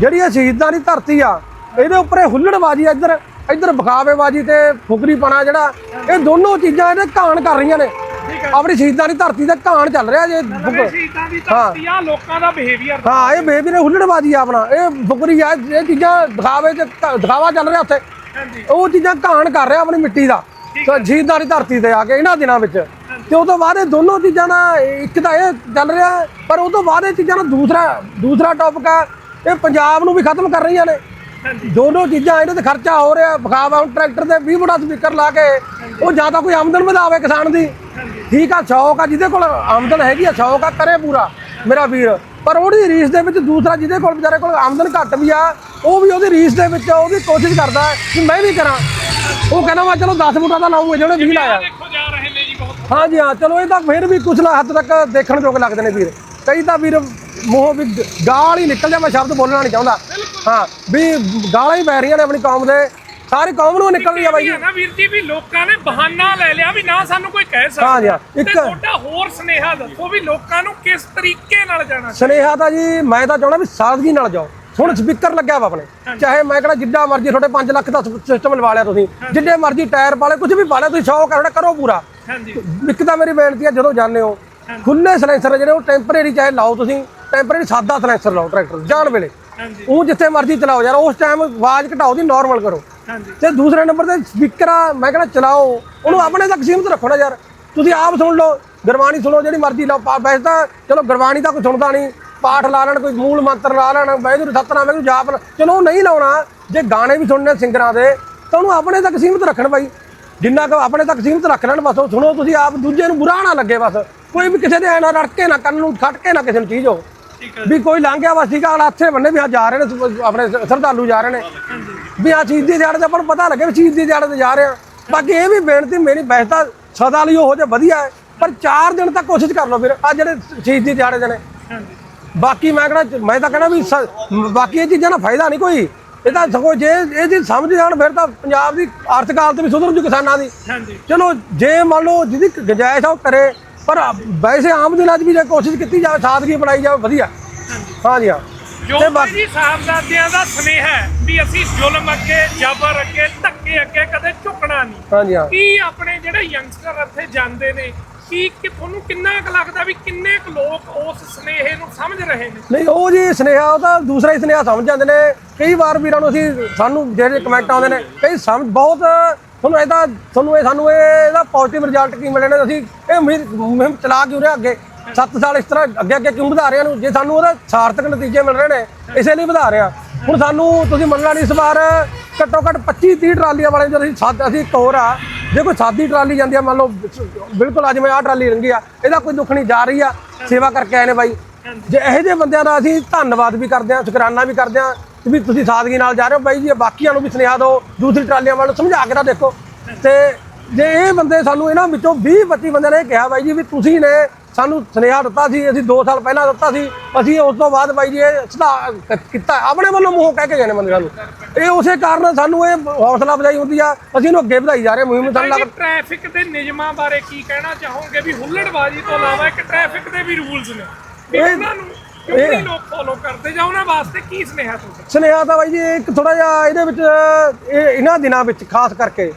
ਜਿਹੜੀ ਇਹ ਸ਼ਹੀਦਾਂ ਦੀ ਧਰਤੀ ਆ ਇਹਦੇ ਉੱਪਰ ਇਹ ਹੁੱਲੜਬਾਜੀ ਆ, ਇੱਧਰ ਇੱਧਰ ਬਖਾਵੇਬਾਜੀ ਤੇ ਫੁਕਰੀਪਣਾ ਜਿਹੜਾ ਇਹ ਦੋਨੋਂ ਚੀਜ਼ਾਂ ਇਹਦੇ ਘਾਣ ਕਰ ਰਹੀਆਂ ਨੇ। ਹੈ। ਆਪਣੀ ਸ਼ਹੀਦਾਂ ਦੀ ਧਰਤੀ ਤੇ ਘਾਣ ਚੱਲ ਰਿਹਾ ਜੇ ਨਵੇਂ ਫੁਕ- ਸ਼ਹੀਦਾਂ ਦੀ ਧਰਤੀ ਆ ਲੋਕਾਂ ਦਾ ਬਿਹੇਵੀਅਰ ਹਾਂ ਇਹ ਨੇ ਹੁੱਲੜਬਾਜੀ ਆ ਆਪਣਾ। ਇਹ ਫੁਕਰੀ ਆ ਇਹ ਚੀਜ਼ਾਂ ਦਿਖਾਵੇ ਚ ਦਿਖਾਵਾ ਚੱਲ ਰਿਹਾ ਉੱਥੇ। ਉਹ ਚੀਜ਼ਾਂ ਘਾਣ ਕਰ ਰਿਹਾ ਆਪਣੀ ਮਿੱਟੀ ਦਾ ਤਾਂ ਸ਼ਹੀਦਾਂ ਦੀ ਧਰਤੀ ਤੇ ਆ ਕੇ ਇਹਨਾਂ ਦਿਨਾਂ ਵਿੱਚ। ਤੇ ਉਹ ਤੋਂ ਬਾਅਦ ਇਹ ਦੋਨੋਂ ਚੀਜ਼ਾਂ ਦਾ ਇੱਕ ਤਾਂ ਇਹ ਚੱਲ ਰਿਹਾ ਹੈ, ਪਰ ਉਹ ਤੋਂ ਬਾਅਦ ਇਹ ਚੀਜ਼ਾਂ ਦਾ ਦੂਸਰਾ ਦੂਸਰਾ ਟੌਪਿਕ ਆ ਇਹ ਪੰਜਾਬ ਨੂੰ ਵੀ ਖਤਮ ਕਰ ਰਹੀਆਂ ਨੇ। ਦੋਨੋਂ ਚੀਜ਼ਾਂ ਇਹਨਾਂ ਤੇ ਖਰਚਾ ਹੋ ਰਿਹਾ ਵਿਖਾਵਾ ਹੁਣ ਟਰੈਕਟਰ ਤੇ 20 ਬੜਾ ਸਪੀਕਰ ਲਾ ਕੇ ਉਹ ਜਾਂ ਤਾਂ ਕੋਈ ਆਮਦਨ ਵਧਾਵੇ ਕਿਸਾਨ ਦੀ। ਠੀਕ ਆ ਸ਼ੌਕ ਆ ਜਿਹਦੇ ਕੋਲ ਆਮਦਨ ਹੈਗੀ ਆ ਸ਼ੌਕ ਆ ਕਰੇ ਪੂਰਾ ਮੇਰਾ ਵੀਰ। ਪਰ ਉਹਦੀ ਰੀਸ ਦੇ ਵਿੱਚ ਦੂਸਰਾ ਜਿਹਦੇ ਕੋਲ ਵਿਚਾਰੇ ਕੋਲ ਆਮਦਨ ਘੱਟ ਵੀ ਆ ਉਹ ਵੀ ਉਹਦੀ ਰੀਸ ਦੇ ਵਿੱਚ ਉਹਦੀ ਕੋਸ਼ਿਸ਼ ਕਰਦਾ ਕਿ ਮੈਂ ਵੀ ਕਰਾਂ। ਉਹ ਕਹਿੰਦਾ ਮੈਂ ਚਲੋ 10 ਫੁੱਟਾਂ ਦਾ ਲਾਉਂਗਾ ਜਿਹੜੇ 20 ਲਾਇਆ। ਜਾ ਹਾਂਜੀ ਹਾਂ ਚਲੋ ਇਹ ਤਾਂ ਫਿਰ ਵੀ ਕੁਛ ਹੱਦ ਤੱਕ ਦੇਖਣ ਯੋਗ ਲੱਗਦੇ ਨੇ ਵੀਰ। ਕਈ ਤਾਂ ਵੀਰ ਮੂੰਹੋਂ ਵੀ ਗਾਲ ਹੀ ਨਿਕਲ ਜਾ ਮੈਂ ਸ਼ਬਦ ਬੋਲਣਾ ਨਹੀਂ ਚਾਹੁੰਦਾ। ਹਾਂ ਵੀ ਗਾਲਾਂ ਹੀ ਪੈ ਰਹੀਆਂ ਨੇ ਆਪਣੀ ਕੌਮ ਦੇ। ਸਾਰੀ ਕੌਮ ਨੂੰ ਨਿਕਲ ਰਹੀ ਆ ਬਾਈ ਹੈ ਨਾ ਵੀਰ ਜੀ ਵੀ ਲੋਕਾਂ ਨੇ ਬਹਾਨਾ ਲੈ ਲਿਆ ਵੀ ਨਾ ਸਾਨੂੰ ਕੋਈ ਕਹਿ ਸਕਦਾ। ਹਾਂ। ਤੇ ਇੱਕ- ਤੁਹਾਡਾ ਹੋਰ ਸੁਨੇਹਾ ਦੱਸੋ ਵੀ ਲੋਕਾਂ ਨੂੰ ਕਿਸ ਤਰੀਕੇ ਨਾਲ ਜਾਣਾ ਸੁਨੇਹਾ ਤਾਂ ਜੀ ਮੈਂ ਤਾਂ ਚਾਹੁੰਦਾ ਵੀ ਸਾਦਗੀ ਨਾਲ ਜਾਓ। ਹੁਣ ਸਪੀਕਰ ਲੱਗਿਆ ਵਾ ਆਪਣੇ। ਚਾਹੇ ਮੈਂ ਕਿਹੜਾ ਜਿੱਡਾ ਮਰਜ਼ੀ ਤੁਹਾਡੇ 5 ਲੱਖ ਦਾ ਸਿਸਟਮ ਲਵਾ ਲਿਆ ਤੁਸੀਂ। ਜਿੱਡੇ ਮਰਜ਼ੀ ਟਾਇਰ ਪਾਲੇ ਕੁਝ ਵੀ ਪਾ ਲਿਆ ਤੁਸੀਂ ਸ਼ੌਕ ਹੈ ਕਰੋ ਪੂਰਾ। ਹਾਂਜੀ ਇੱਕ ਤਾਂ ਮੇਰੀ ਬੇਨਤੀ ਹੈ ਜਦੋਂ ਜਾਂਦੇ ਹੋ ਖੁੱਲੇ ਸਲੈਂਸਰ ਜਿਹੜੇ ਉਹ ਟੈਂਪਰੇਰੀ ਚਾਹੇ ਲਾਓ ਤੁਸੀਂ। ਟੈਂਪਰੇਰੀ ਸਾਦਾ ਸਲੈਂਸਰ ਲਾਓ ਟਰੈਕਟਰ ਜਾਣ ਵੇਲੇ। ਉਹ ਜਿੱਥੇ ਮਰਜ਼ੀ ਚਲਾਓ ਯਾਰ ਉਸ ਟਾਈਮ ਆਵਾਜ਼ ਘਟਾਓ ਦੀ ਨਾਰਮਲ ਕਰੋ। ਤੇ ਦੂਸਰੇ ਨੰਬਰ ਤੇ ਸਪੀਕਰ ਆ ਮੈਂ ਕਹਿੰਦਾ ਚਲਾਓ। ਉਹਨੂੰ ਆਪਣੇ ਤੱਕ ਸੀਮਿਤ ਰੱਖੋ ਨਾ ਯਾਰ। ਤੁਸੀਂ ਆਪ ਸੁਣ ਲਓ ਗੁਰਬਾਣੀ ਸੁਣੋ ਜਿਹੜੀ ਮਰਜ਼ੀ ਲਾਓ। ਪਾ- ਵੈਸੇ ਤਾਂ ਚਲੋ ਗੁਰਬਾਣੀ ਤਾਂ ਕੋਈ ਸੁਣਦਾ ਨਹੀਂ। ਪਾਠ ਲਾ ਲੈਣ ਕੋਈ ਮੂਲ ਮੰਤਰ ਲਾ ਲੈਣ ਵਾਹਿਗੁਰੂ ਸਤਨਾਮ ਵਾਹਿਗੁਰੂ ਜਾਪ ਚਲੋ ਉਹ ਨਹੀਂ ਲਾਉਣਾ। ਜੇ ਗਾਣੇ ਵੀ ਸੁਣਨੇ ਸਿੰਗਰਾਂ ਦੇ ਤਾਂ ਉਹਨੂੰ ਆਪਣੇ ਤੱਕ ਸੀਮਿਤ ਰੱਖਣ ਬਾਈ। ਜਿੰਨਾ ਕੁ ਆਪਣੇ ਤੱਕ ਸੀਮਿਤ ਰੱਖ ਲੈਣ ਬਸ ਉਹ ਸੁਣੋ ਤੁਸੀਂ ਆਪ ਦੂਜੇ ਨੂੰ ਬੁਰਾ ਨਾ ਲੱਗੇ ਬਸ। ਕੋਈ ਵੀ ਕਿਸੇ ਦੇ ਐ ਨਾ ਰੜ ਕੇ ਨਾ ਕੰਨ ਨੂੰ ਖੱਟ ਕੇ ਨਾ ਕਿਸੇ ਨੂੰ ਚੀਜ਼ ਹੈ ਵੀ ਕੋਈ ਲੰਘ ਗਿਆ ਬਸ ਠੀਕ ਆ ਅਗਲਾ ਹੱਥੇ ਬੰਨੇ ਵੀ ਆ ਜਾ ਰਹੇ ਨੇ ਆਪਣੇ ਸ- ਸ਼ਰਧਾਲੂ ਜਾ ਰਹੇ ਨੇ। ਵੀ ਆ ਚੀਜ਼ ਦੀ ਦਿਹਾੜੇ ਤੇ ਆਪਾਂ ਨੂੰ ਪਤਾ ਲੱਗੇ ਵੀ ਚੀਜ਼ ਦੀ ਦਿਹਾੜੇ ਤੇ ਜਾ ਰਹੇ ਆ ਬਾਕੀ ਇਹ ਵੀ ਬੇਨਤੀ ਮੇਰੀ ਵੈਸੇ ਤਾਂ ਸਦਾ ਲਈ ਉਹ ਜੇ ਵਧੀਆ ਹੈ ਪਰ 4 ਦਿਨ ਤੱਕ ਕੋਸ਼ਿਸ਼ ਕਰ ਲਓ ਵੀਰ ਆ ਜਿਹੜੇ ਚੀਜ਼ ਦੀ ਦਿਹਾੜੇ ਹਾਂਜੀ ਬਾਕੀ ਮੈਂ ਕਹਿੰਦਾ ਮੈਂ ਤਾਂ ਕਹਿੰਦਾ ਵੀ ਬਾਕੀ ਇਹ ਚੀਜ਼ਾਂ ਦਾ ਫਾਇਦਾ ਨਹੀਂ ਕੋਈ। ਇਹ ਤਾਂ ਸਗੋਂ ਜੇ ਇਹ ਚੀਜ਼ ਸਮਝ ਜਾਣ ਫਿਰ ਤਾਂ ਪੰਜਾਬ ਦੀ ਆਰਥਿਕ ਹਾਲਤ ਵੀ ਸੁਧਰ ਜੂ ਕਿਸਾਨਾਂ ਦੀ। ਚਲੋ ਜੇ ਮੰਨ ਲਓ ਜਿਹਦੀ ਗੁੰਜਾਇਸ਼ ਆ ਉਹ ਕਰੇ ਪਰ ਵੈਸੇ ਆਮ ਦਿਨਾਂ 'ਚ ਵੀ ਜੇ ਕੋਸ਼ਿਸ਼ ਕੀਤੀ ਜਾਵੇ ਸਾਦਗੀ ਬਣਾਈ ਜਾਵੇ ਵਧੀਆ। ਹਾਂਜੀ। ਹਾਂ ਜੋ ਤੇ ਜੀ ਸਾਹਿਬਜ਼ਾਦਿਆਂ ਦਾ ਸਨੇਹ ਹੈ ਵੀ ਅਸੀਂ ਜ਼ੁਲਮ ਅੱਗੇ ਜ਼ਬਰ ਅੱਗੇ ਧੱਕੇ ਅੱਗੇ ਕਦੇ ਝੁਕਣਾ ਨਹੀਂ। ਹਾਂਜੀ ਹਾਂ। ਕੀ ਆਪਣੇ ਜਿਹੜੇ ਯੰਗਸਟਰ ਇੱਥੇ ਜਾਂਦੇ ਨੇ ਕੀ ਕਿ ਤੁਹਾਨੂੰ ਕਿੰਨਾ ਕੁ ਲੱਗਦਾ ਵੀ ਕਿੰਨੇ ਕੁ ਲੋਕ ਉਸ ਸਨੇਹ ਨੂੰ ਸਮਝ ਰਹੇ ਨੇ? ਨਹੀਂ ਉਹ ਜੀ ਸੁਨੇਹਾ ਉਹ ਤਾਂ ਦੂਸਰਾ ਹੀ ਸੁਨੇਹਾ ਸਮਝ ਜਾਂਦੇ ਨੇ। ਕਈ ਵਾਰ ਵੀਰਾਂ ਨੂੰ ਅਸੀਂ ਸਾਨੂੰ ਜਿਹੜੇ ਕਮੈਂਟ ਆਉਂਦੇ ਨੇ ਕਈ ਸਮਝ ਬਹੁਤ ਤੁਹਾਨੂੰ ਇਹਦਾ, ਤੁਹਾਨੂੰ ਇਹ, ਸਾਨੂੰ ਇਹ ਇਹਦਾ ਪੋਜ਼ਿਟਿਵ ਰਿਜ਼ਲਟ ਕੀ ਮਿਲੇ ਨੇ? ਅਸੀਂ ਇਹ ਮੁਹਿੰਮ ਚਲਾ ਕਿਉਂ ਰਿਹਾ ਅੱਗੇ? 7 ਸਾਲ ਇਸ ਤਰ੍ਹਾਂ ਅੱਗੇ ਅੱਗੇ ਕਿਉਂ ਵਧਾ ਰਹੇ ਨੂੰ ਜੇ ਸਾਨੂੰ ਉਹਦਾ ਸਾਰਥਕ ਨਤੀਜੇ ਮਿਲ ਰਹੇ ਨੇ, ਇਸੇ ਲਈ ਵਧਾ ਰਹੇ ਆ। ਹੁਣ ਸਾਨੂੰ, ਤੁਸੀਂ ਮੰਨਣਾ ਨਹੀਂ ਇਸ ਵਾਰ, ਘੱਟੋ ਘੱਟ 25 30 ਟਰਾਲੀਆਂ ਵਾਲੇ ਜਦੋਂ ਅਸੀਂ ਸਾਦ ਅਸੀਂ ਇੱਕ ਹੋਰ ਆ, ਜੇ ਕੋਈ ਸਾਦੀ ਟਰਾਲੀ ਜਾਂਦੀ ਆ, ਮੰਨ ਲਓ, ਬਿਲਕੁਲ ਅੱਜ ਮੈਂ ਆਹ ਟਰਾਲੀ ਲੰਗੀ ਆ, ਇਹਦਾ ਕੋਈ ਦੁੱਖ ਨਹੀਂ, ਜਾ ਰਹੀ ਆ, ਸੇਵਾ ਕਰਕੇ ਆਏ ਨੇ ਬਾਈ। ਜੇ ਇਹੋ ਜਿਹੇ ਬੰਦਿਆਂ ਦਾ ਅਸੀਂ ਧੰਨਵਾਦ ਵੀ ਕਰਦੇ ਹਾਂ ਸ਼ੁਕਰਾਨਾ ਵੀ ਕਰਦੇ ਹਾਂ ਵੀ ਤੁਸੀਂ ਸਾਦਗੀ ਨਾਲ ਜਾ ਰਹੇ ਹੋ ਬਾਈ ਜੀ ਬਾਕੀਆਂ ਨੂੰ ਵੀ ਸੁਨੇਹਾ ਦਿਓ ਦੂਸਰੀ ਟਰਾਲੀਆਂ ਵੱਲ ਸਮਝਾ ਕੇ ਤਾਂ ਦੇਖੋ। ਤੇ ਜੇ ਇਹ ਬੰਦੇ ਸਾਨੂੰ ਇਹਨਾਂ ਵਿੱਚੋਂ 20 25 ਬੰਦਿਆਂ ਨੇ ਕਿਹਾ ਬਾਈ ਜੀ ਵੀ ਤੁਸੀਂ ਨੇ ਸਾਨੂੰ ਸੁਨੇਹਾ ਦਿੱਤਾ ਸੀ ਅਸੀਂ 2 ਸਾਲ ਪਹਿਲਾਂ ਦਿੱਤਾ ਸੀ ਅਸੀਂ ਉਸ ਤੋਂ ਬਾਅਦ ਬਾਈ ਜੀ ਇਹ ਸੁਧਾਰ ਕੀਤਾ। ਆਪਣੇ ਵੱਲੋਂ ਮੂੰਹੋਂ ਕਹਿ ਕੇ ਗਏ ਨੇ ਬੰਦੇ ਸਾਨੂੰ ਇਹ ਉਸੇ ਕਾਰਨ ਸਾਨੂੰ ਇਹ ਹੌਸਲਾ ਵਧਾਈ ਹੁੰਦੀ ਆ ਅਸੀਂ ਇਹਨੂੰ ਅੱਗੇ ਵਧਾਈ ਜਾ ਰਹੇ ਮੁਹਿੰਮ ਸਾਨੂੰ ਲੱਗ ਟ੍ਰੈਫਿਕ ਦੇ ਨਿਯਮਾਂ ਬਾਰੇ ਕੀ ਕਹਿਣਾ ਚਾਹੋਗੇ ਵੀ ਹੁੱਲੜਬਾਜ਼ੀ ਤੋਂ ਇਲਾਵਾ ਇੱਕ ਟ੍ਰੈਫਿਕ ਦੇ ਵੀ ਰੂਲਸ ਨੇ? ਵੀ ਇਹ- ਉਹਨਾਂ ਨੂੰ ਕਿਉਂ ਨਹੀਂ ਲੋਕ ਫੋਲੋ ਕਰਦੇ? ਜਾਂ ਉਹਨਾਂ ਵਾਸਤੇ ਕੀ ਸੁਨੇਹਾ ਤੁਹਾਡਾ? ਸੁਨੇਹਾ ਤਾਂ ਬਾਈ ਜੀ ਇੱਕ ਥੋੜਾ ਜਿਹਾ ਇਹਦੇ ਵਿੱਚ ਇਹ ਇਹਨਾਂ ਦਿਨਾਂ ਵਿੱਚ ਖਾਸ ਕਰਕੇ।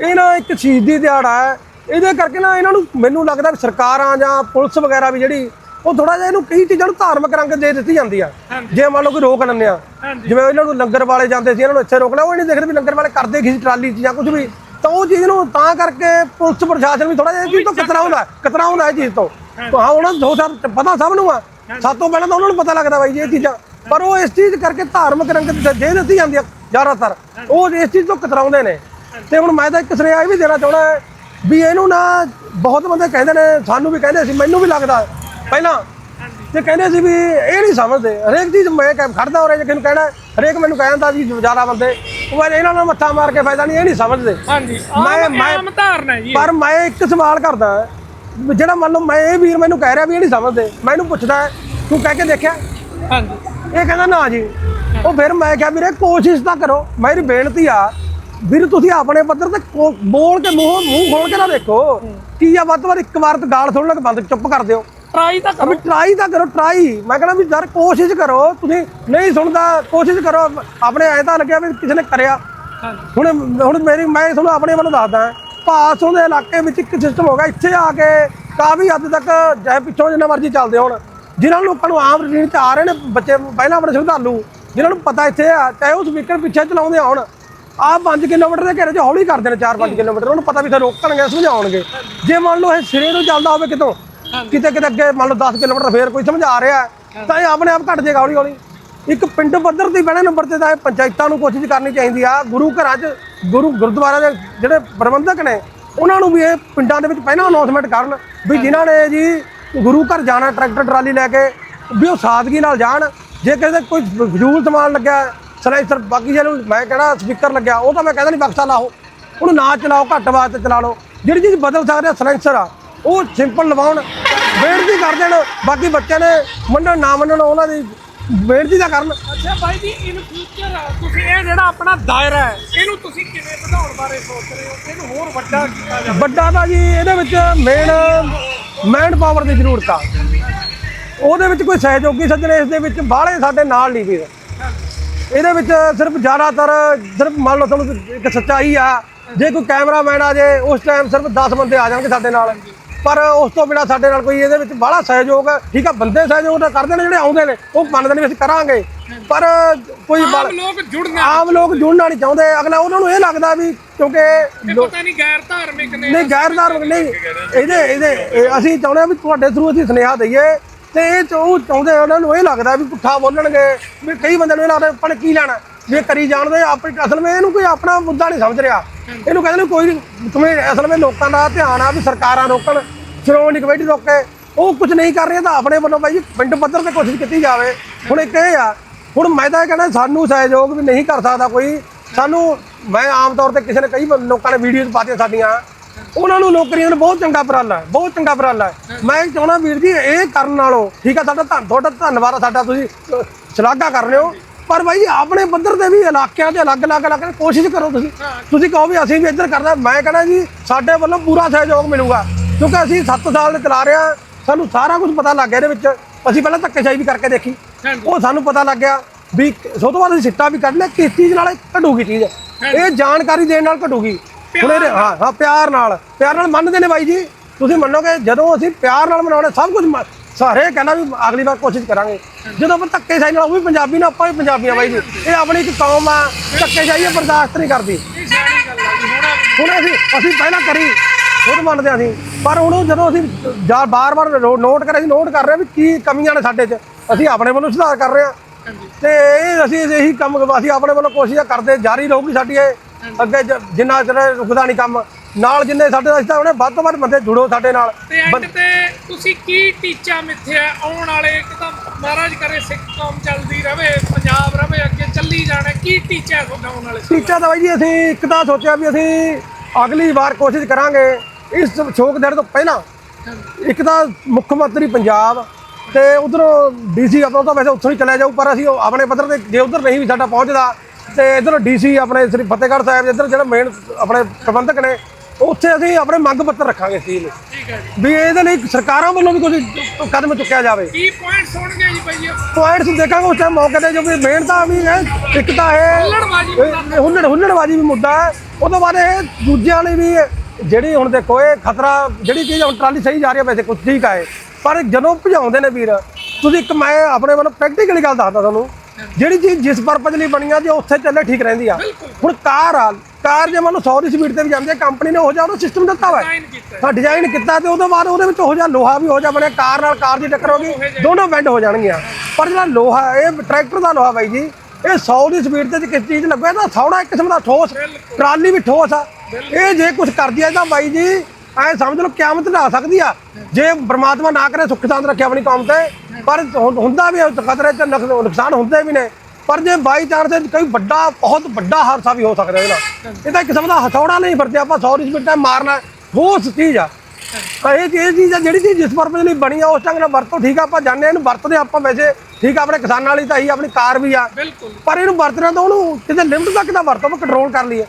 ਇਹ ਨਾ ਇੱਕ ਸ਼ਹੀਦੀ ਦਿਹਾੜਾ ਹੈ। ਇਹਦੇ ਕਰਕੇ ਨਾ ਇਹਨਾਂ ਨੂੰ ਮੈਨੂੰ ਲੱਗਦਾ ਵੀ ਸਰਕਾਰਾਂ ਜਾਂ ਪੁਲਿਸ ਵਗੈਰਾ ਵੀ ਜਿਹੜੀ ਉਹ ਥੋੜਾ ਜਿਹਾ ਇਹਨੂੰ ਕਈ ਚੀਜ਼ਾਂ ਨੂੰ ਧਾਰਮਿਕ ਰੰਗ ਦੇ ਦਿੱਤੀ ਜਾਂਦੀ ਆ। ਜੇ ਮੰਨ ਲਓ ਕੋਈ ਰੋਕ ਲੈਂਦੇ ਆ। ਜਿਵੇਂ ਇਹਨਾਂ ਨੂੰ ਲੰਗਰ ਵਾਲੇ ਜਾਂਦੇ ਸੀ ਇਹਨਾਂ ਨੂੰ ਇੱਥੇ ਰੋਕ ਲਿਆ ਉਹ ਨਹੀਂ ਦੇਖਦੇ ਵੀ ਲੰਗਰ ਵਾਲੇ ਕਰਦੇ ਕਿਸੇ ਟਰਾਲੀ 'ਚ ਜਾਂ ਕੁਝ ਵੀ। ਤਾਂ ਉਹ ਚੀਜ਼ ਨੂੰ ਤਾਂ ਕਰਕੇ ਪੁਲਿਸ ਪ੍ਰਸ਼ਾਸਨ ਵੀ ਥੋੜਾ ਜਿਹਾ ਇਹ ਚੀਜ਼ ਤੋਂ ਕਤਰਾਉਂਦਾ ਕਤਰਾਉਂਦਾ ਇਹ ਚੀਜ਼ ਤੋਂ। ਹਾਂ ਉਹਨਾਂ ਨੂੰ ਦੋ ਸਾਲ ਪਤਾ ਸਭ ਨੂੰ ਆ। ਸਭ ਤੋਂ ਪਹਿਲਾਂ ਤਾਂ ਉਹਨਾਂ ਨੂੰ ਪਤਾ ਲੱਗਦਾ ਬਾਈ ਜੀ ਇਹ ਚੀਜ਼ਾਂ। ਪਰ ਉਹ ਇਸ ਚੀਜ਼ ਕਰਕੇ ਧਾਰਮਿਕ ਰੰਗ ਦੇ ਦਿੱਤੀ ਜਾਂਦੀ ਆ ਜ਼ਿਆਦਾਤਰ। ਉਹ ਇਸ ਚੀਜ਼ ਤੋਂ ਕਤਰਾਉਂਦੇ ਨੇ। ਤੇ ਹੁਣ ਮੈਂ ਤਾਂ ਇੱਕ ਸੁਨੇਹਾ ਇਹ ਵੀ ਦੇਣਾ ਚਾਹੁੰਦਾ ਵੀ ਇਹਨੂੰ ਨਾ ਬਹੁਤ ਬੰਦੇ ਕਹਿੰਦੇ ਨੇ ਸਾਨੂੰ ਵੀ ਕਹਿੰਦੇ ਸੀ ਮੈਨੂੰ ਵੀ ਲੱਗਦਾ। ਪਹਿਲਾਂ ਤੇ ਕਹਿੰਦੇ ਸੀ ਵੀ ਇਹ ਨਹੀਂ ਸਮਝਦੇ। ਹਰੇਕ ਚੀਜ਼ ਮੈਂ ਕਹਿ ਖੜਦਾ ਹੋ ਰਿਹਾ ਜੇ ਕਹਿਣਾ ਹਰੇਕ ਮੈਨੂੰ ਕਹਿੰਦਾ ਸੀ ਜ਼ਿਆਦਾ ਬੰਦੇ। ਉਹ ਇਹਨਾਂ ਨਾਲ ਮੱਥਾ ਮਾਰ ਕੇ ਫਾਇਦਾ ਨਹੀਂ ਇਹ ਨਹੀਂ ਸਮਝਦੇ। ਹਾਂਜੀ ਮੈਂ- ਮੈਂ- ਧਾਰਨਾ ਜੀ। ਪਰ ਮੈਂ ਇੱਕ ਸਵਾਲ ਕਰਦਾ ਵੀ ਜਿਹੜਾ ਮੰਨ ਲਓ ਮੈਂ ਇਹ ਵੀਰ ਮੈਨੂੰ ਕਹਿ ਰਿਹਾ ਵੀ ਇਹ ਨਹੀਂ ਸਮਝਦੇ। ਮੈਂ ਇਹਨੂੰ ਪੁੱਛਦਾ ਤੂੰ ਕਹਿ ਕੇ ਦੇਖਿਆ? ਹਾਂਜੀ। ਇਹ ਕਹਿੰਦਾ ਨਾ ਜੀ। ਉਹ ਫਿਰ ਮੈਂ ਕਿਹਾ ਵੀਰੇ ਕੋਸ਼ਿਸ਼ ਤਾਂ ਕਰੋ। ਮੇਰੀ ਬੇਨਤੀ ਆ ਵੀਰ ਤੁਸੀਂ ਆਪਣੇ ਪੱਧਰ ਤੇ ਬੋਲ ਕੇ ਮੂੰਹ ਮੂੰਹ ਖੋਲ ਕੇ ਨਾ ਦੇਖੋ। ਕੀ ਆ ਵੱਧ ਵੱਧ ਇੱਕ ਵਾਰ ਤੇ ਗਾਲ ਸੁਣ ਲੈ ਕੇ ਬੰਦ ਚੁੱਪ ਕਰ ਦਿਓ। ਟਰਾਈ ਤਾਂ ਕਰੋ। ਟਰਾਈ ਤਾਂ ਕਰੋ ਟਰਾਈ ਮੈਂ ਕਹਿੰਦਾ ਵੀ ਯਾਰ ਕੋਸ਼ਿਸ਼ ਕਰੋ। ਤੁਸੀਂ ਨਹੀਂ ਸੁਣਦਾ ਕੋਸ਼ਿਸ਼ ਕਰੋ। ਆਪਣੇ ਐ ਤਾਂ ਲੱਗਿਆ ਵੀ ਕਿਸੇ ਨੇ ਕਰਿਆ। ਹਾਂਜੀ। ਹੁਣ ਹੁਣ ਮੇਰੀ ਮੈਂ ਤੁਹਾਨੂੰ ਆਪਣੇ ਵੱਲੋਂ ਦੱਸਦਾ ਪਾਸੋਂ ਦੇ ਇਲਾਕੇ ਵਿੱਚ ਇੱਕ ਸਿਸਟਮ ਹੋ ਗਿਆ। ਇੱਥੇ ਆ ਕੇ ਕਾਫੀ ਹੱਦ ਤੱਕ ਚਾਹੇ ਪਿੱਛੋਂ ਜਿੰਨਾ ਮਰਜ਼ੀ ਚੱਲਦੇ ਹੋਣ। ਜਿਨ੍ਹਾਂ ਨੂੰ ਲੋਕਾਂ ਨੂੰ ਆਮ ਰੂਟੀਨ ਤੇ ਆ ਰਹੇ ਨੇ ਬੱਚੇ ਪਹਿਲਾਂ ਆਪਣੇ ਸ਼ਰਧਾਲੂ ਜਿਨ੍ਹਾਂ ਨੂੰ ਪਤਾ ਇੱਥੇ ਆ ਚਾਹੇ ਉਹ ਸਪੀਕਰ ਪਿੱਛੇ ਚਲਾਉਂਦੇ ਹੋਣ ਆਹ 5 ਕਿਲੋਮੀਟਰ ਦੇ ਘੇਰੇ 'ਚ ਹੌਲੀ ਕਰਦੇ ਨੇ 4-5 ਕਿਲੋਮੀਟਰ। ਉਹਨੂੰ ਪਤਾ ਵੀ ਇੱਥੇ ਰੋਕਣਗੇ ਸਮਝਾਉਣਗੇ। ਜੇ ਮੰਨ ਲਓ ਇਹ ਸਿਰੇ ਨੂੰ ਚੱਲਦਾ ਹੋਵੇ ਕਿਤੋਂ ਕਿਤੇ ਕਿਤੇ ਅੱਗੇ ਮੰਨ ਲਓ 10 ਕਿਲੋਮੀਟਰ ਫੇਰ ਕੋਈ ਸਮਝਾ ਰਿਹਾ ਤਾਂ ਇਹ ਆਪਣੇ ਆਪ ਘਟ ਜਾਏਗਾ ਹੌਲੀ ਹੌਲੀ ਇੱਕ ਪਿੰਡ ਪੱਧਰ ਤੇ ਪਹਿਲੇ ਨੰਬਰ ਤੇ ਤਾਂ ਇਹ ਪੰਚਾਇਤਾਂ ਨੂੰ ਕੋਸ਼ਿਸ਼ ਕਰਨੀ ਚਾਹੀਦੀ ਆ। ਗੁਰੂ ਘਰਾਂ 'ਚ ਗੁਰੂ ਗੁਰਦੁਆਰਾ ਦੇ ਜਿਹੜੇ ਪ੍ਰਬੰਧਕ ਨੇ, ਉਹਨਾਂ ਨੂੰ ਵੀ ਇਹ ਪਿੰਡਾਂ ਦੇ ਵਿੱਚ ਪਹਿਲਾਂ ਅਨਾਉਂਸਮੈਂਟ ਕਰਨ ਵੀ ਜਿਨ੍ਹਾਂ ਨੇ ਜੀ ਗੁਰੂ ਘਰ ਜਾਣਾ, ਟਰੈਕਟਰ, ਟਰਾਲੀ ਲੈ ਕੇ ਵੀ ਉਹ ਸਾਦਗੀ ਨਾਲ ਜਾਣ। ਜੇ ਕਿਸੇ ਦੇ ਕੋਈ ਫਜ਼ੂਲ ਸਮਾਨ ਲੱਗਿਆ, ਸਲਾਈਸਰ ਬਾਕੀ ਜਿਹਨੂੰ ਮੈਂ ਕਹਿਣਾ ਸਪੀਕਰ ਲੱਗਿਆ, ਉਹ ਤਾਂ ਮੈਂ ਕਹਿੰਦਾ ਨਹੀਂ ਬਕਸਾ ਲਾਓ। ਉਹਨੂੰ ਨਾ ਚਲਾਓ, ਘੱਟ ਆਵਾਜ਼ ਤੇ ਚਲਾ ਲਓ। ਜਿਹੜੀ ਚੀਜ਼ ਬਦਲ ਸਕਦੇ ਆ, ਸਲਾਈਸਰ ਆ, ਉਹ ਸਿੰਪਲ ਲਵਾਉਣ ਵੇਟ ਬੇਨਤੀ ਕਰ ਦੇਣ। ਬਾਕੀ ਬੱਚਿਆਂ ਨੇ ਮੰਨਣ, ਨਾ ਮੰਨਣ, ਉਹਨਾਂ ਦੀ ਬੇਨਤੀ ਤਾਂ ਕਰਨ ਅੱਛਾ ਭਾਈ ਜੀ ਇਨ ਫਿਊਚਰ ਤੁਸੀਂ ਇਹ ਜਿਹੜਾ ਆਪਣਾ ਦਾਇਰਾ ਹੈ ਇਹਨੂੰ ਤੁਸੀਂ ਕਿਵੇਂ ਵਧਾਉਣ ਬਾਰੇ ਸੋਚ ਰਹੇ ਹੋ? ਇਹਨੂੰ ਹੋਰ ਵੱਡਾ ਕੀਤਾ ਜਾਵੇ। ਵੱਡਾ ਤਾਂ ਜੀ ਇਹਦੇ ਵਿੱਚ ਮੇਨ ਮੈਨ ਪਾਵਰ ਦੀ ਜ਼ਰੂਰਤ ਆ। ਉਹਦੇ ਵਿੱਚ ਕੋਈ ਸਹਿਯੋਗੀ ਸੱਜਣੇ ਇਸ ਦੇ ਵਿੱਚ ਬਾਹਲੇ ਸਾਡੇ ਨਾਲ ਨਹੀਂ ਵੀਰ। ਇਹਦੇ ਵਿੱਚ ਸਿਰਫ ਜ਼ਿਆਦਾਤਰ ਸਿਰਫ ਮੰਨ ਲਓ ਤੁਹਾਨੂੰ ਇੱਕ ਸੱਚਾਈ ਆ ਜੇ ਕੋਈ ਕੈਮਰਾਮੈਨ ਆ ਜੇ ਉਸ ਟਾਈਮ ਸਿਰਫ 10 ਬੰਦੇ ਆ ਜਾਣਗੇ ਸਾਡੇ ਨਾਲ। ਪਰ ਉਸ ਤੋਂ ਬਿਨਾ ਸਾਡੇ ਨਾਲ ਕੋਈ ਇਹਦੇ ਵਿੱਚ ਬਾਹਲਾ ਸਹਿਯੋਗ ਹੈ। ਠੀਕ ਆ ਬੰਦੇ ਸਹਿਯੋਗ ਤਾਂ ਕਰਦੇ ਨੇ ਜਿਹੜੇ ਆਉਂਦੇ ਨੇ ਉਹ ਮੰਨਦੇ ਨੇ ਵੀ ਅਸੀਂ ਕਰਾਂਗੇ। ਪਰ ਕੋਈ ਆਮ ਲੋਕ ਜੁੜਨਾ ਆਮ ਲੋਕ ਜੁੜਨਾ ਨਹੀਂ ਚਾਹੁੰਦੇ। ਅਗਲਾ ਉਹਨਾਂ ਨੂੰ ਇਹ ਲੱਗਦਾ ਵੀ ਕਿਉਂਕਿ ਪਤਾ ਨਹੀਂ ਗੈਰ ਧਾਰਮਿਕ ਨੇ। ਨਹੀਂ ਗੈਰ ਧਾਰਮਿਕ ਨਹੀਂ। ਇਹਦੇ ਇਹਦੇ ਇਹ ਅਸੀਂ ਚਾਹੁੰਦੇ ਹਾਂ ਵੀ ਤੁਹਾਡੇ ਥਰੂ ਅਸੀਂ ਸੁਨੇਹਾ ਦਈਏ। ਤੇ ਇਹ ਚ ਉਹ ਚਾਹੁੰਦੇ ਉਹਨਾਂ ਨੂੰ ਇਹ ਲੱਗਦਾ ਵੀ ਪੁੱਠਾ ਬੋਲਣਗੇ। ਵੀ ਕਈ ਬੰਦੇ ਨੂੰ ਇਹ ਲੱਗਦਾ ਆਪਾਂ ਨੇ ਕੀ ਲੈਣਾ? ਇਹ ਕਰੀ ਜਾਣਦੇ ਆਪਣੀ ਅਸਲ ਵਿੱਚ ਇਹਨੂੰ ਕੋਈ ਆਪਣਾ ਮੁੱਦਾ ਨਹੀਂ ਸਮਝ ਰਿਹਾ। ਇਹਨੂੰ ਕਹਿੰਦੇ ਨੇ ਕੋਈ ਨਹੀਂ ਤੁਮੇ ਅਸਲ ਵਿੱਚ ਲੋਕਾਂ ਦਾ ਧਿਆਨ ਆ ਵੀ ਸਰਕਾਰਾਂ ਰੋਕਣ ਸ਼੍ਰੋਮਣੀ ਕਮੇਟੀ ਰੋਕੇ। ਉਹ ਕੁਝ ਨਹੀਂ ਕਰ ਰਹੇ ਤਾਂ ਆਪਣੇ ਵੱਲੋਂ ਬਾਈ ਜੀ ਪਿੰਡ ਪੱਧਰ ਤੇ ਕੋਸ਼ਿਸ਼ ਕੀਤੀ ਜਾਵੇ। ਹੁਣ ਇੱਕ ਇਹ ਆ, ਹੁਣ ਮੈਂ ਤਾਂ ਇਹ ਕਹਿੰਦਾ ਸਾਨੂੰ ਸਹਿਯੋਗ ਵੀ ਨਹੀਂ ਕਰ ਸਕਦਾ ਕੋਈ। ਸਾਨੂੰ, ਮੈਂ ਆਮ ਤੌਰ ਤੇ ਕਿਸੇ ਨੇ ਕਈ ਲੋਕਾਂ ਨੇ ਵੀਡੀਓਜ਼ ਪਾਤੀਆਂ ਸਾਡੀਆਂ। ਉਹਨਾਂ ਨੂੰ ਨੌਕਰੀਆਂ ਨੂੰ ਬਹੁਤ ਚੰਗਾ ਉਪਰਾਲਾ ਹੈ, ਬਹੁਤ ਚੰਗਾ ਉਪਰਾਲਾ ਹੈ। ਮੈਂ ਚਾਹਣਾ ਵੀਰ ਜੀ, ਇਹ ਕਰਨ ਨਾਲੋਂ ਠੀਕ ਆ, ਸਾਡਾ ਧੰਨ ਤੁਹਾਡਾ ਧੰਨਵਾਦ ਸਾਡਾ ਤੁਸੀਂ ਸ਼ਲਾਘਾ ਕਰ ਰਹੇ ਹੋ। ਪਰ ਬਾਈ ਜੀ ਆਪਣੇ ਪੱਧਰ ਤੇ ਵੀ ਇਲਾਕਿਆਂ ਦੇ ਅਲੱਗ-ਅਲੱਗ ਦੀ ਕੋਸ਼ਿਸ਼ ਕਰੋ ਤੁਸੀਂ। ਤੁਸੀਂ ਕਹੋ ਵੀ ਅਸੀਂ ਵੀ ਇੱਧਰ ਕਰਨਾ ਮੈਂ ਕਹਿੰਦਾ ਜੀ ਸਾਡੇ ਵੱਲੋਂ ਪੂਰਾ ਸਹਿਯੋਗ ਮਿਲੂਗਾ। ਕਿਉਂਕਿ ਅਸੀਂ 7 ਸਾਲ ਦੇ ਚਲਾ ਰਹੇ ਹਾਂ ਸਾਨੂੰ ਸਾਰਾ ਕੁਝ ਪਤਾ ਲੱਗ ਗਿਆ ਇਹਦੇ ਵਿੱਚ। ਅਸੀਂ ਪਹਿਲਾਂ ਧੱਕੇਸ਼ਾਹੀ ਵੀ ਕਰਕੇ ਦੇਖੀ। ਉਹ ਸਾਨੂੰ ਪਤਾ ਲੱਗ ਗਿਆ ਵੀ ਸੋ ਤੋਂ ਬਾਅਦ ਅਸੀਂ ਸਿੱਟਾ ਵੀ ਕੱਢ ਲਿਆ ਕਿਸ ਚੀਜ਼ ਨਾਲ ਘਟੂਗੀ ਚੀਜ਼। ਇਹ ਜਾਣਕਾਰੀ ਦੇਣ ਨਾਲ ਘਟੂਗੀ। ਹੁਣ ਇਹਦੇ ਹਾਂ ਹਾਂ ਪਿਆਰ ਨਾਲ। ਪਿਆਰ ਨਾਲ ਮੰਨਦੇ ਨੇ ਬਾਈ ਜੀ। ਤੁਸੀਂ ਮੰਨੋਗੇ ਜਦੋਂ ਅਸੀਂ ਪਿਆਰ ਨਾਲ ਮਨਾਉਣੇ ਸਭ ਕੁਝ ਮ- ਸਾਰੇ ਕਹਿੰਦਾ ਵੀ ਅਗਲੀ ਵਾਰ ਕੋਸ਼ਿਸ਼ ਕਰਾਂਗੇ। ਜਦੋਂ ਆਪਾਂ ਧੱਕੇ ਸਾਈ ਨਾਲ ਉਹ ਵੀ ਪੰਜਾਬੀ ਨਾਲ ਆਪਾਂ ਵੀ ਪੰਜਾਬੀ ਆ ਬਾਈ ਜੀ। ਇਹ ਆਪਣੀ ਇੱਕ ਕੌਮ ਆ, ਧੱਕੇ ਸਾਈ ਬਰਦਾਸ਼ਤ ਨਹੀਂ ਕਰਦੀ। ਹੁਣ ਅਸੀਂ ਅਸੀਂ ਪਹਿਲਾਂ ਕਰੀ, ਖੁਦ ਮੰਨਦੇ ਹਾਂ ਅਸੀਂ। ਪਰ ਹੁਣ ਜਦੋਂ ਅਸੀਂ ਜਾ ਬਾਰ-ਬਾਰ ਨੋਟ ਕਰ ਅਸੀਂ ਨੋਟ ਕਰ ਰਹੇ ਹਾਂ ਵੀ ਕੀ ਕਮੀਆਂ ਨੇ ਸਾਡੇ 'ਚ। ਅਸੀਂ ਆਪਣੇ ਵੱਲੋਂ ਸੁਧਾਰ ਕਰ ਰਹੇ ਹਾਂ। ਤੇ ਇਹ ਅਸੀਂ ਇਹੀ ਕੰਮ, ਅਸੀਂ ਆਪਣੇ ਵੱਲੋਂ ਕੋਸ਼ਿਸ਼ ਕਰਦੇ, ਜਾਰੀ ਰਹੂਗੀ ਸਾਡੀ ਇਹ। ਅੱਗੇ ਜਿੰਨਾ ਚਿਰ ਰੁਕਦਾ ਨਹੀਂ ਕੰਮ। ਨਾਲ ਜਿੰਨੇ ਸਾਡੇ ਅਸੀਂ ਤਾਂ ਉਹਨੇ ਵੱਧ ਤੋਂ ਵੱਧ ਬੰਦੇ ਜੁੜੋ ਸਾਡੇ ਨਾਲ। ਤੇ ਐਂਡ ਤੇ ਤੁਸੀਂ ਕੀ ਟੀਚਾ ਮਿੱਥਿਆ? ਆਉਣ ਵਾਲੇ ਇੱਕ ਤਾਂ ਮਹਾਰਾਜ ਕਰੇ ਸਿੱਖ ਕੌਮ ਚੱਲਦੀ ਰਵੇ ਪੰਜਾਬ ਰਵੇ ਅੱਗੇ ਚੱਲੀ ਜਾਣਾ। ਕੀ ਟੀਚਾ ਤੁਹਾਡਾ ਆਉਣ ਵਾਲੇ? ਟੀਚਾ ਤਾਂ ਬਾਈ ਜੀ ਅਸੀਂ ਇੱਕ ਤਾਂ ਸੋਚਿਆ ਵੀ ਅਸੀਂ ਅਗਲੀ ਵਾਰ ਕੋਸ਼ਿਸ਼ ਕਰਾਂਗੇ ਇਸ ਸ਼ੋਕ ਦਿਨ ਤੋਂ ਪਹਿਲਾਂ ਇੱਕ ਤਾਂ ਮੁੱਖ ਮੰਤਰੀ ਪੰਜਾਬ ਤੇ ਉਧਰੋਂ ਡੀਸੀ ਆਪਣਾ ਤਾਂ ਵੈਸੇ ਉੱਥੋਂ ਹੀ ਚਲਿਆ ਜਾਊ ਪਰ ਅਸੀਂ ਆਪਣੇ ਪੱਧਰ ਤੇ ਜੇ ਉਧਰ ਨਹੀਂ ਵੀ ਸਾਡਾ ਪਹੁੰਚਦਾ ਤੇ ਇਧਰ ਡੀਸੀ ਆਪਣੇ ਸ੍ਰੀ ਫਤਿਹਗੜ੍ਹ ਸਾਹਿਬ ਇੱਧਰ ਜਿਹੜਾ ਮੇਨ ਆਪਣੇ ਪ੍ਰਬੰਧਕ ਨੇ ਉੱਥੇ ਅਸੀਂ ਆਪਣੇ ਮੰਗ ਪੱਤਰ ਰੱਖਾਂਗੇ ਇਸ ਚੀਜ਼ ਲਈ ਠੀਕ ਹੈ ਜੀ। ਵੀ ਇਹਦੇ ਲਈ ਸਰਕਾਰਾਂ ਵੱਲੋਂ ਵੀ ਕੁਝ ਕਦਮ ਚੁੱਕਿਆ ਜਾਵੇ। ਕੀ ਪੁਆਇੰਟਸ ਹੋਣਗੇ ਜੀ ਭਾਈ ਪੁਆਇੰਟਸ ਦੇਖਾਂਗੇ ਉਸ ਟਾਈਮ ਮੌਕੇ ਤੇ ਜੋ ਵੀ ਮੇਨ ਤਾਂ ਵੀ ਹੈ ਇੱਕ ਤਾਂ ਇਹ ਹੁੱਲੜ ਹੁੱਲੜਬਾਜੀ ਵੀ ਮੁੱਦਾ ਹੈ। ਉਹ ਤੋਂ ਬਾਅਦ ਇਹ ਦੂਜਿਆਂ ਲਈ ਵੀ ਜਿਹੜੀ ਹੁਣ ਦੇਖੋ ਇਹ ਖਤਰਾ ਜਿਹੜੀ ਚੀਜ਼ ਹੁਣ ਟਰਾਲੀ ਸਹੀ ਜਾ ਰਹੀ ਹੈ ਵੈਸੇ ਕੁਝ ਠੀਕ ਆਏ ਪਰ ਜਦੋਂ ਭਜਾਉਂਦੇ ਨੇ ਵੀਰ ਤੁਸੀਂ ਇੱਕ ਮੈਂ ਆਪਣੇ ਵੱਲੋਂ ਪ੍ਰੈਕਟੀਕਲੀ ਗੱਲ ਦੱਸਦਾ ਤੁਹਾਨੂੰ। ਜਿਹੜੀ ਚੀਜ਼ ਜਿਸ ਪਰਪਸ ਲਈ ਬਣੀ ਆ ਜੇ ਉੱਥੇ ਚੱਲੇ ਠੀਕ ਰਹਿੰਦੀ ਆ। ਹੁਣ ਕਾਰ ਆ ਕਾਰ ਜੇ ਮੰਨ ਲਓ 100 ਦੀ ਸਪੀਡ ਤੇ ਵੀ ਜਾਂਦੀ ਹੈ ਕੰਪਨੀ ਨੇ ਉਹ ਜਿਹਾ ਉਹਦਾ ਸਿਸਟਮ ਦਿੱਤਾ ਹੋਇਆ ਤਾਂ ਡਿਜ਼ਾਈਨ ਕੀਤਾ ਤੇ ਉਹਦੇ ਬਾਅਦ ਉਹਦੇ ਵਿੱਚ ਉਹ ਜਿਹਾ ਲੋਹਾ ਵੀ ਹੋ ਜਾ ਬਣਿਆ ਕਾਰ ਨਾਲ ਕਾਰ ਦੀ ਟੱਕਰ ਹੋ ਗਈ ਦੋਨੋਂ ਬੈਂਡ ਹੋ ਜਾਣਗੀਆਂ। ਪਰ ਜਿਹੜਾ ਲੋਹਾ ਇਹ ਟਰੈਕਟਰ ਦਾ ਲੋਹਾ ਬਾਈ ਜੀ ਇਹ 100 ਦੀ ਸਪੀਡ ਤੇ ਜੇ ਕਿਸ ਚੀਜ਼ ਲੱਗਿਆ ਤਾਂ ਥੋੜਾ ਇੱਕ ਕਿਸਮ ਦਾ ਠੋਸ ਟਰਾਲੀ ਵੀ ਠੋਸ ਆ। ਇਹ ਜੇ ਕੁਝ ਕਰਦੀ ਆ ਤਾਂ ਬਾਈ ਜੀ ਐ ਸਮਝ ਲਓ ਕਿਆਮਤ ਢਾ ਸਕਦੀ ਆ। ਜੇ ਪ੍ਰਮਾਤਮਾ ਨਾ ਕਰੇ ਸੁੱਖ ਸ਼ਾਂਤ ਰੱਖੇ ਆਪਣੀ ਕੌਮ ਤੇ। ਪਰ ਹੁੰ- ਹੁੰਦਾ ਵੀ ਹੈ, ਖਤਰੇ ਚ ਨੁਕਸ- ਨੁਕਸਾਨ ਹੁੰਦੇ ਵੀ ਨੇ। ਪਰ ਜੇ ਬਾਈ ਚਾਂਸ ਕੋਈ ਵੱਡਾ ਬਹੁਤ ਵੱਡਾ ਹਾਦਸਾ ਵੀ ਹੋ ਸਕਦਾ ਇਹਦਾ। ਇਹ ਤਾਂ ਇੱਕ ਕਿਸਮ ਦਾ ਹਥੌੜਾ ਨਹੀਂ ਵਰਤਿਆ ਆਪਾਂ 100 ਦੀ ਸਪੀਡ ਤੇ ਮਾਰਨਾ ਠੋਸ ਚੀਜ਼ ਆ। ਤਾਂ ਇਹ ਇਹ ਚੀਜ਼ ਆ ਜਿਹੜੀ ਚੀਜ਼ ਜਿਸ ਪਰਪਸ ਲਈ ਬਣੀ ਆ ਉਸ ਢੰਗ ਨਾਲ ਵਰਤੋ ਠੀਕ ਆ ਆਪਾਂ ਜਾਣਦੇ ਇਹਨੂੰ ਵਰਤਦੇ ਆਪਾਂ ਵੈਸੇ। ਠੀਕ ਆ ਆਪਣੇ ਕਿਸਾਨਾਂ ਲਈ ਤਾਂ ਹੀ ਆਪਣੀ ਕਾਰ ਵੀ ਆ। ਪਰ ਇਹਨੂੰ ਵਰਤਣਾ ਤਾਂ ਉਹਨੂੰ ਕਿਤੇ ਲਿਮਟ ਤੱਕ ਦਾ ਵਰਤੋ ਆਪਾਂ ਕੰਟਰੋਲ ਕਰ ਲਈਏ।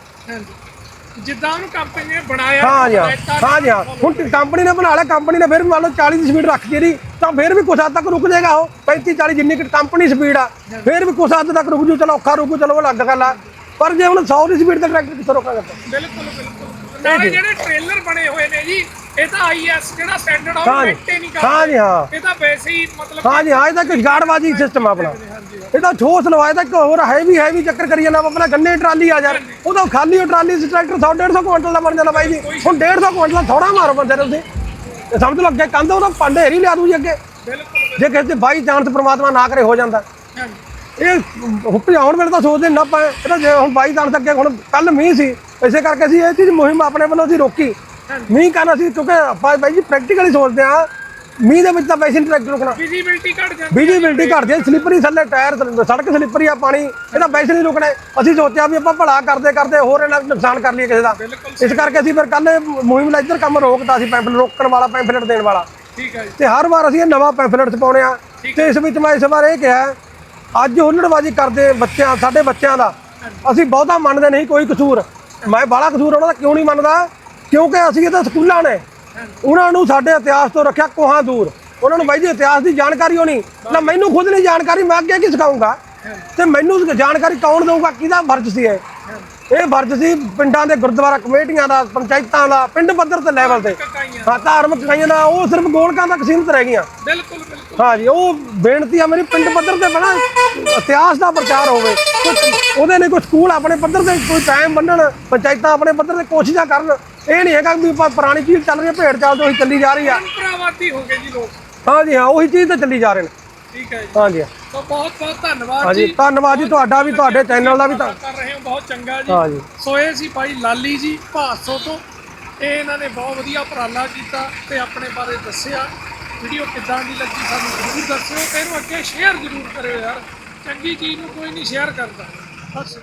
ਜਿੱਦਾਂ ਉਹਨੂੰ ਕੰਪਨੀ ਨੇ ਬਣਾਇਆ ਹਾਂ ਜੀ ਹਾਂ। ਹਦਾਇਤਾਂ ਹਾਂ ਜੀ ਹਾਂ। ਹੁਣ ਕੰਪਨੀ ਨੇ ਬਣਾ ਲਿਆ ਕੰਪਨੀ ਨੇ ਫਿਰ ਵੀ ਮੰਨ ਲਓ 40 ਦੀ ਸਪੀਡ ਰੱਖ ਜਿਹੜੀ ਤਾਂ ਫਿਰ ਵੀ ਕੁਛ ਹੱਦ ਤੱਕ ਰੁਕ ਜਾਏਗਾ ਉਹ। 35 40 ਜਿੰਨੀ ਕਿ ਕੰਪਨੀ ਸਪੀਡ ਆ ਫਿਰ ਵੀ ਕੁਛ ਹੱਦ ਤੱਕ ਰੁਕ ਜੂ ਚਲੋ ਔਖਾ ਰੁਕੂ ਚਲੋ ਉਹ ਅਲੱਗ ਗੱਲ ਆ। ਪਰ ਜੇ ਹੁਣ 100 ਦੀ ਸਪੀਡ ਤੇ ਟਰੈਕਟਰ ਕਿੱਥੋਂ ਰੋਕਾਂਗੇ ਆਪਾਂ? ਬਿਲਕੁਲ ਬਿਲਕੁਲ। ਨਾਲੇ ਜਿਹੜੇ ਟ੍ਰੇਲਰ ਬਣੇ ਹੋਏ ਨੇ ਜੀ ਇਹ ਤਾਂ ਆਈਐਸ ਜਿਹੜਾ ਸਟੈਂਡਰਡ ਆ ਉਹ ਹਾਂ ਜੀ। ਮੇਨਟੇਨ ਨਹੀਂ ਕਰਦੇ ਹਾਂ ਜੀ ਹਾਂ। ਇਹ ਤਾਂ ਵੈਸੇ ਹੀ ਮਤਲਬ ਹਾਂ ਜੀ ਹਾਂ ਇਹ ਤਾਂ ਇੱਕ ਗਾੜਬਾਜੀ ਸਿਸਟਮ ਆ ਆਪਣਾ। ਇਹ ਤਾਂ ਠੋਸ ਲਵਾਇਆ ਤਾਂ ਇੱਕ ਹੋਰ ਹੈਵੀ ਹੈਵੀ ਚੱਕਰ ਕਰੀ ਜਾਂਦਾ। ਆਪਣਾ ਗੰਨੇ ਟਰਾਲੀ ਆ ਯਾਰ। ਉਹ ਤਾਂ ਖਾਲੀ ਉਹ ਟਰਾਲੀ ਸੀ ਟਰੈਕਟਰ 100 150 ਕੁਇੰਟਲ ਦਾ ਬਣ ਜਾਂਦਾ ਬਾਈ ਜੀ। ਹੁਣ 150 ਕੁਇੰਟਲ ਥੋੜਾ ਮਾਰੋ ਬੰਦੇ ਨੂੰ ਇਹ ਸਮਝ ਲਓ ਅੱਗੇ ਕੰਧ ਉਹਦਾ ਪੰਡੇ ਹੀ ਲਿਆ ਦੂ ਜੀ ਅੱਗੇ। ਜੇ ਕਿਸੇ ਤੇ ਬਾਈ ਚਾਂਸ ਪ੍ਰਮਾਤਮਾ ਨਾ ਕਰੇ ਹੋ ਜਾਂਦਾ। ਇਹ ਭਜਾਉਣ ਵੇਲੇ ਤਾਂ ਸੋਚਦੇ ਨਾ ਪਏ ਇਹਦਾ ਜੇ ਹੁਣ ਬਾਈ ਚਾਂਸ ਅੱਗੇ ਹੁਣ ਕੱਲ ਮੀਂਹ ਸੀ ਇਸੇ ਕਰਕੇ ਅਸੀਂ ਇਹ ਚੀਜ਼ ਮੁਹਿੰਮ ਆਪਣੇ ਵੱਲੋਂ ਅਸੀਂ ਰੋਕੀ। ਮੀਂਹ ਕਰਨਾ ਸੀ ਕਿਉਂਕਿ ਆਪਾਂ ਬਾਈ ਜੀ ਪ੍ਰੈਕਟੀਕਲੀ ਸੋਚਦੇ ਆ ਮੀਂਹ ਦੇ ਵਿੱਚ ਤਾਂ ਵੈਸੇ ਨਹੀਂ ਟਰੈਕਟਰ ਰੁਕਣਾ। ਵਿਜ਼ਿਬਿਲਟੀ ਘਟ ਜਾਂਦੀ ਵਿਜੀਬਿਲਟੀ ਘਟਦੀ ਹੈ। ਸਲਿੱਪਰੀ ਥੱਲੇ ਟਾਇਰ ਸੜਕ ਸਲਿੱਪਰੀ ਆ ਪਾਣੀ ਇਹਦਾ ਵੈਸੇ ਨਹੀਂ ਰੁਕਣਾ। ਅਸੀਂ ਸੋਚਿਆ ਵੀ ਆਪਾਂ ਭਲਾ ਕਰਦੇ ਕਰਦੇ ਹੋਰ ਇਹਨਾਂ ਨੂੰ ਨੁਕਸਾਨ ਕਰ ਲਈਏ ਕਿਸੇ ਦਾ। ਇਸ ਕਰਕੇ ਅਸੀਂ ਫਿਰ ਕੱਲ ਮੁਹਿੰਮ ਨਾਲ ਇੱਧਰ ਕੰਮ ਰੋਕਤਾ ਸੀ ਪੈਂਫਲੇਟ ਰੋਕਣ ਵਾਲਾ ਪੈਂਫਲੇਟ ਦੇਣ ਵਾਲਾ। ਠੀਕ ਹੈ ਜੀ। ਤੇ ਹਰ ਵਾਰ ਅਸੀਂ ਇਹ ਨਵਾਂ ਪੈਂਫਲੇਟ ਪਾਉਣੇ ਆ। ਤੇ ਇਸ ਵਿੱਚ ਮੈਂ ਇਸ ਵਾਰ ਇਹ ਕਿਹਾ ਅੱਜ ਹੁੱਲੜਬਾਜੀ ਕਰਦੇ ਬੱਚਿਆਂ ਸਾਡੇ ਬੱਚਿਆਂ ਦਾ। ਅਸੀਂ ਬਹੁਤਾ ਮੰਨਦੇ ਨਹੀਂ ਕੋਈ ਕਸੂਰ। ਮੈਂ ਬਾਹਲਾ ਕਸੂਰ ਉਹਨਾਂ ਦਾ ਕਿਉਂ ਨਹੀਂ ਮੰਨਦਾ? ਕਿਉਂਕਿ ਅਸੀਂ ਇਹ ਤਾਂ ਸਕੂਲਾਂ ਨੇ। ਉਹਨਾਂ ਨੂੰ ਸਾਡੇ ਇਤਿਹਾਸ ਤੋਂ ਰੱਖਿਆ ਕੋਹਾਂ ਦੂਰ। ਉਹਨਾਂ ਨੂੰ ਬਾਈ ਜੀ ਇਤਿਹਾਸ ਦੀ ਜਾਣਕਾਰੀ ਹੋਣੀ। ਨਾ ਮੈਨੂੰ ਖੁਦ ਨਹੀਂ ਜਾਣਕਾਰੀ ਮੈਂ ਅੱਗੇ ਕੀ ਸਿਖਾਉਂਗਾ ਤੇ ਮੈਨੂੰ ਜਾਣਕਾਰੀ ਕੌਣ ਦਊਗਾ? ਕਿਹਦਾ ਫਰਜ਼ ਸੀ ਇਹ? ਇਹ ਫਰਜ਼ ਸੀ ਪਿੰਡਾਂ ਦੇ ਗੁਰਦੁਆਰਾ ਕਮੇਟੀਆਂ ਦਾ ਪੰਚਾਇਤਾਂ ਦਾ ਪਿੰਡ ਪੱਧਰ ਤੇ ਲੈਵਲ ਤੇ। ਹਾਂ ਧਾਰਮਿਕ ਇਕਾਈਆਂ ਦਾ ਉਹ ਸਿਰਫ ਗੋਲਕਾਂ ਤੱਕ ਸੀਮਿਤ ਰਹਿ ਗਈਆਂ। ਬਿਲਕੁਲ ਬਿਲਕੁਲ। ਹਾਂ ਜੀ ਉਹ ਬੇਨਤੀ ਆ ਮੇਰੀ ਪਿੰਡ ਪੱਧਰ ਤੇ ਬਣਾ ਇਤਿਹਾਸ ਦਾ ਪ੍ਰਚਾਰ ਹੋਵੇ। ਉਹਦੇ ਲਈ ਕੋਈ ਸਕੂਲ ਆਪਣੇ ਪੱਧਰ ਤੇ ਕੋਈ ਟਾਈਮ ਬੰਨਣ ਪੰਚਾਇਤਾਂ ਆਪਣੇ ਪੱਧਰ ਤੇ ਕੋਸ਼ਿਸ਼ਾਂ ਕਰਨ। ਇਹ ਨਹੀਂ ਹੈਗਾ ਵੀ ਆਪਾਂ ਪੁਰਾਣੀ ਚੀਜ਼ ਚੱਲ ਰਹੀ ਹੈ ਭੇਡ ਚਾਲ ਤੋਂ ਹੀ ਚੱਲੀ ਜਾ ਰਹੀ ਆ। ਪਰੰਪਰਾਵਾਦੀ ਹੋ ਗਏ ਜੀ ਲੋਕ। ਹਾਂ ਜੀ ਹਾਂ ਉਹੀ ਚੀਜ਼ ਤਾਂ ਚੱਲੀ ਜਾ ਰਹੇ ਨੇ। ਠੀਕ ਹੈ ਜੀ। ਹਾਂ ਜੀ। ਹਾਂ। ਤਾਂ ਬਹੁਤ ਬਹੁਤ ਧੰਨਵਾਦ ਹਾਂ ਜੀ ਜੀ। ਧੰਨਵਾਦ ਜੀ ਤੁਹਾਡਾ ਵੀ ਤੁਹਾਡੇ ਚੈਨਲ ਦਾ ਵੀ ਧੰਨ- ਕਰ ਰਹੇ ਹੋ ਬਹੁਤ ਚੰਗਾ ਜੀ। ਹਾਂ ਜੀ। ਸੋ ਇਹ ਸੀ ਭਾਈ ਲਾਲੀ ਜੀ ਭਾਸੋ ਤੋਂ। ਇਹ ਇਹਨਾਂ ਨੇ ਬਹੁਤ ਵਧੀਆ ਉਪਰਾਲਾ ਕੀਤਾ ਤੇ ਆਪਣੇ ਬਾਰੇ ਦੱਸਿਆ। ਵੀਡੀਓ ਕਿੱਦਾਂ ਦੀ ਲੱਗੀ ਸਾਨੂੰ ਜ਼ਰੂਰ ਦੱਸਿਓ। ਤੇ ਇਹਨੂੰ ਅੱਗੇ ਸ਼ੇਅਰ ਜ਼ਰੂਰ ਕਰਿਓ ਯਾਰ। ਚੰਗੀ ਚੀਜ਼ ਨੂੰ ਕੋਈ ਨਹੀਂ ਸ਼ੇਅਰ ਕਰਦਾ। ਬਸ।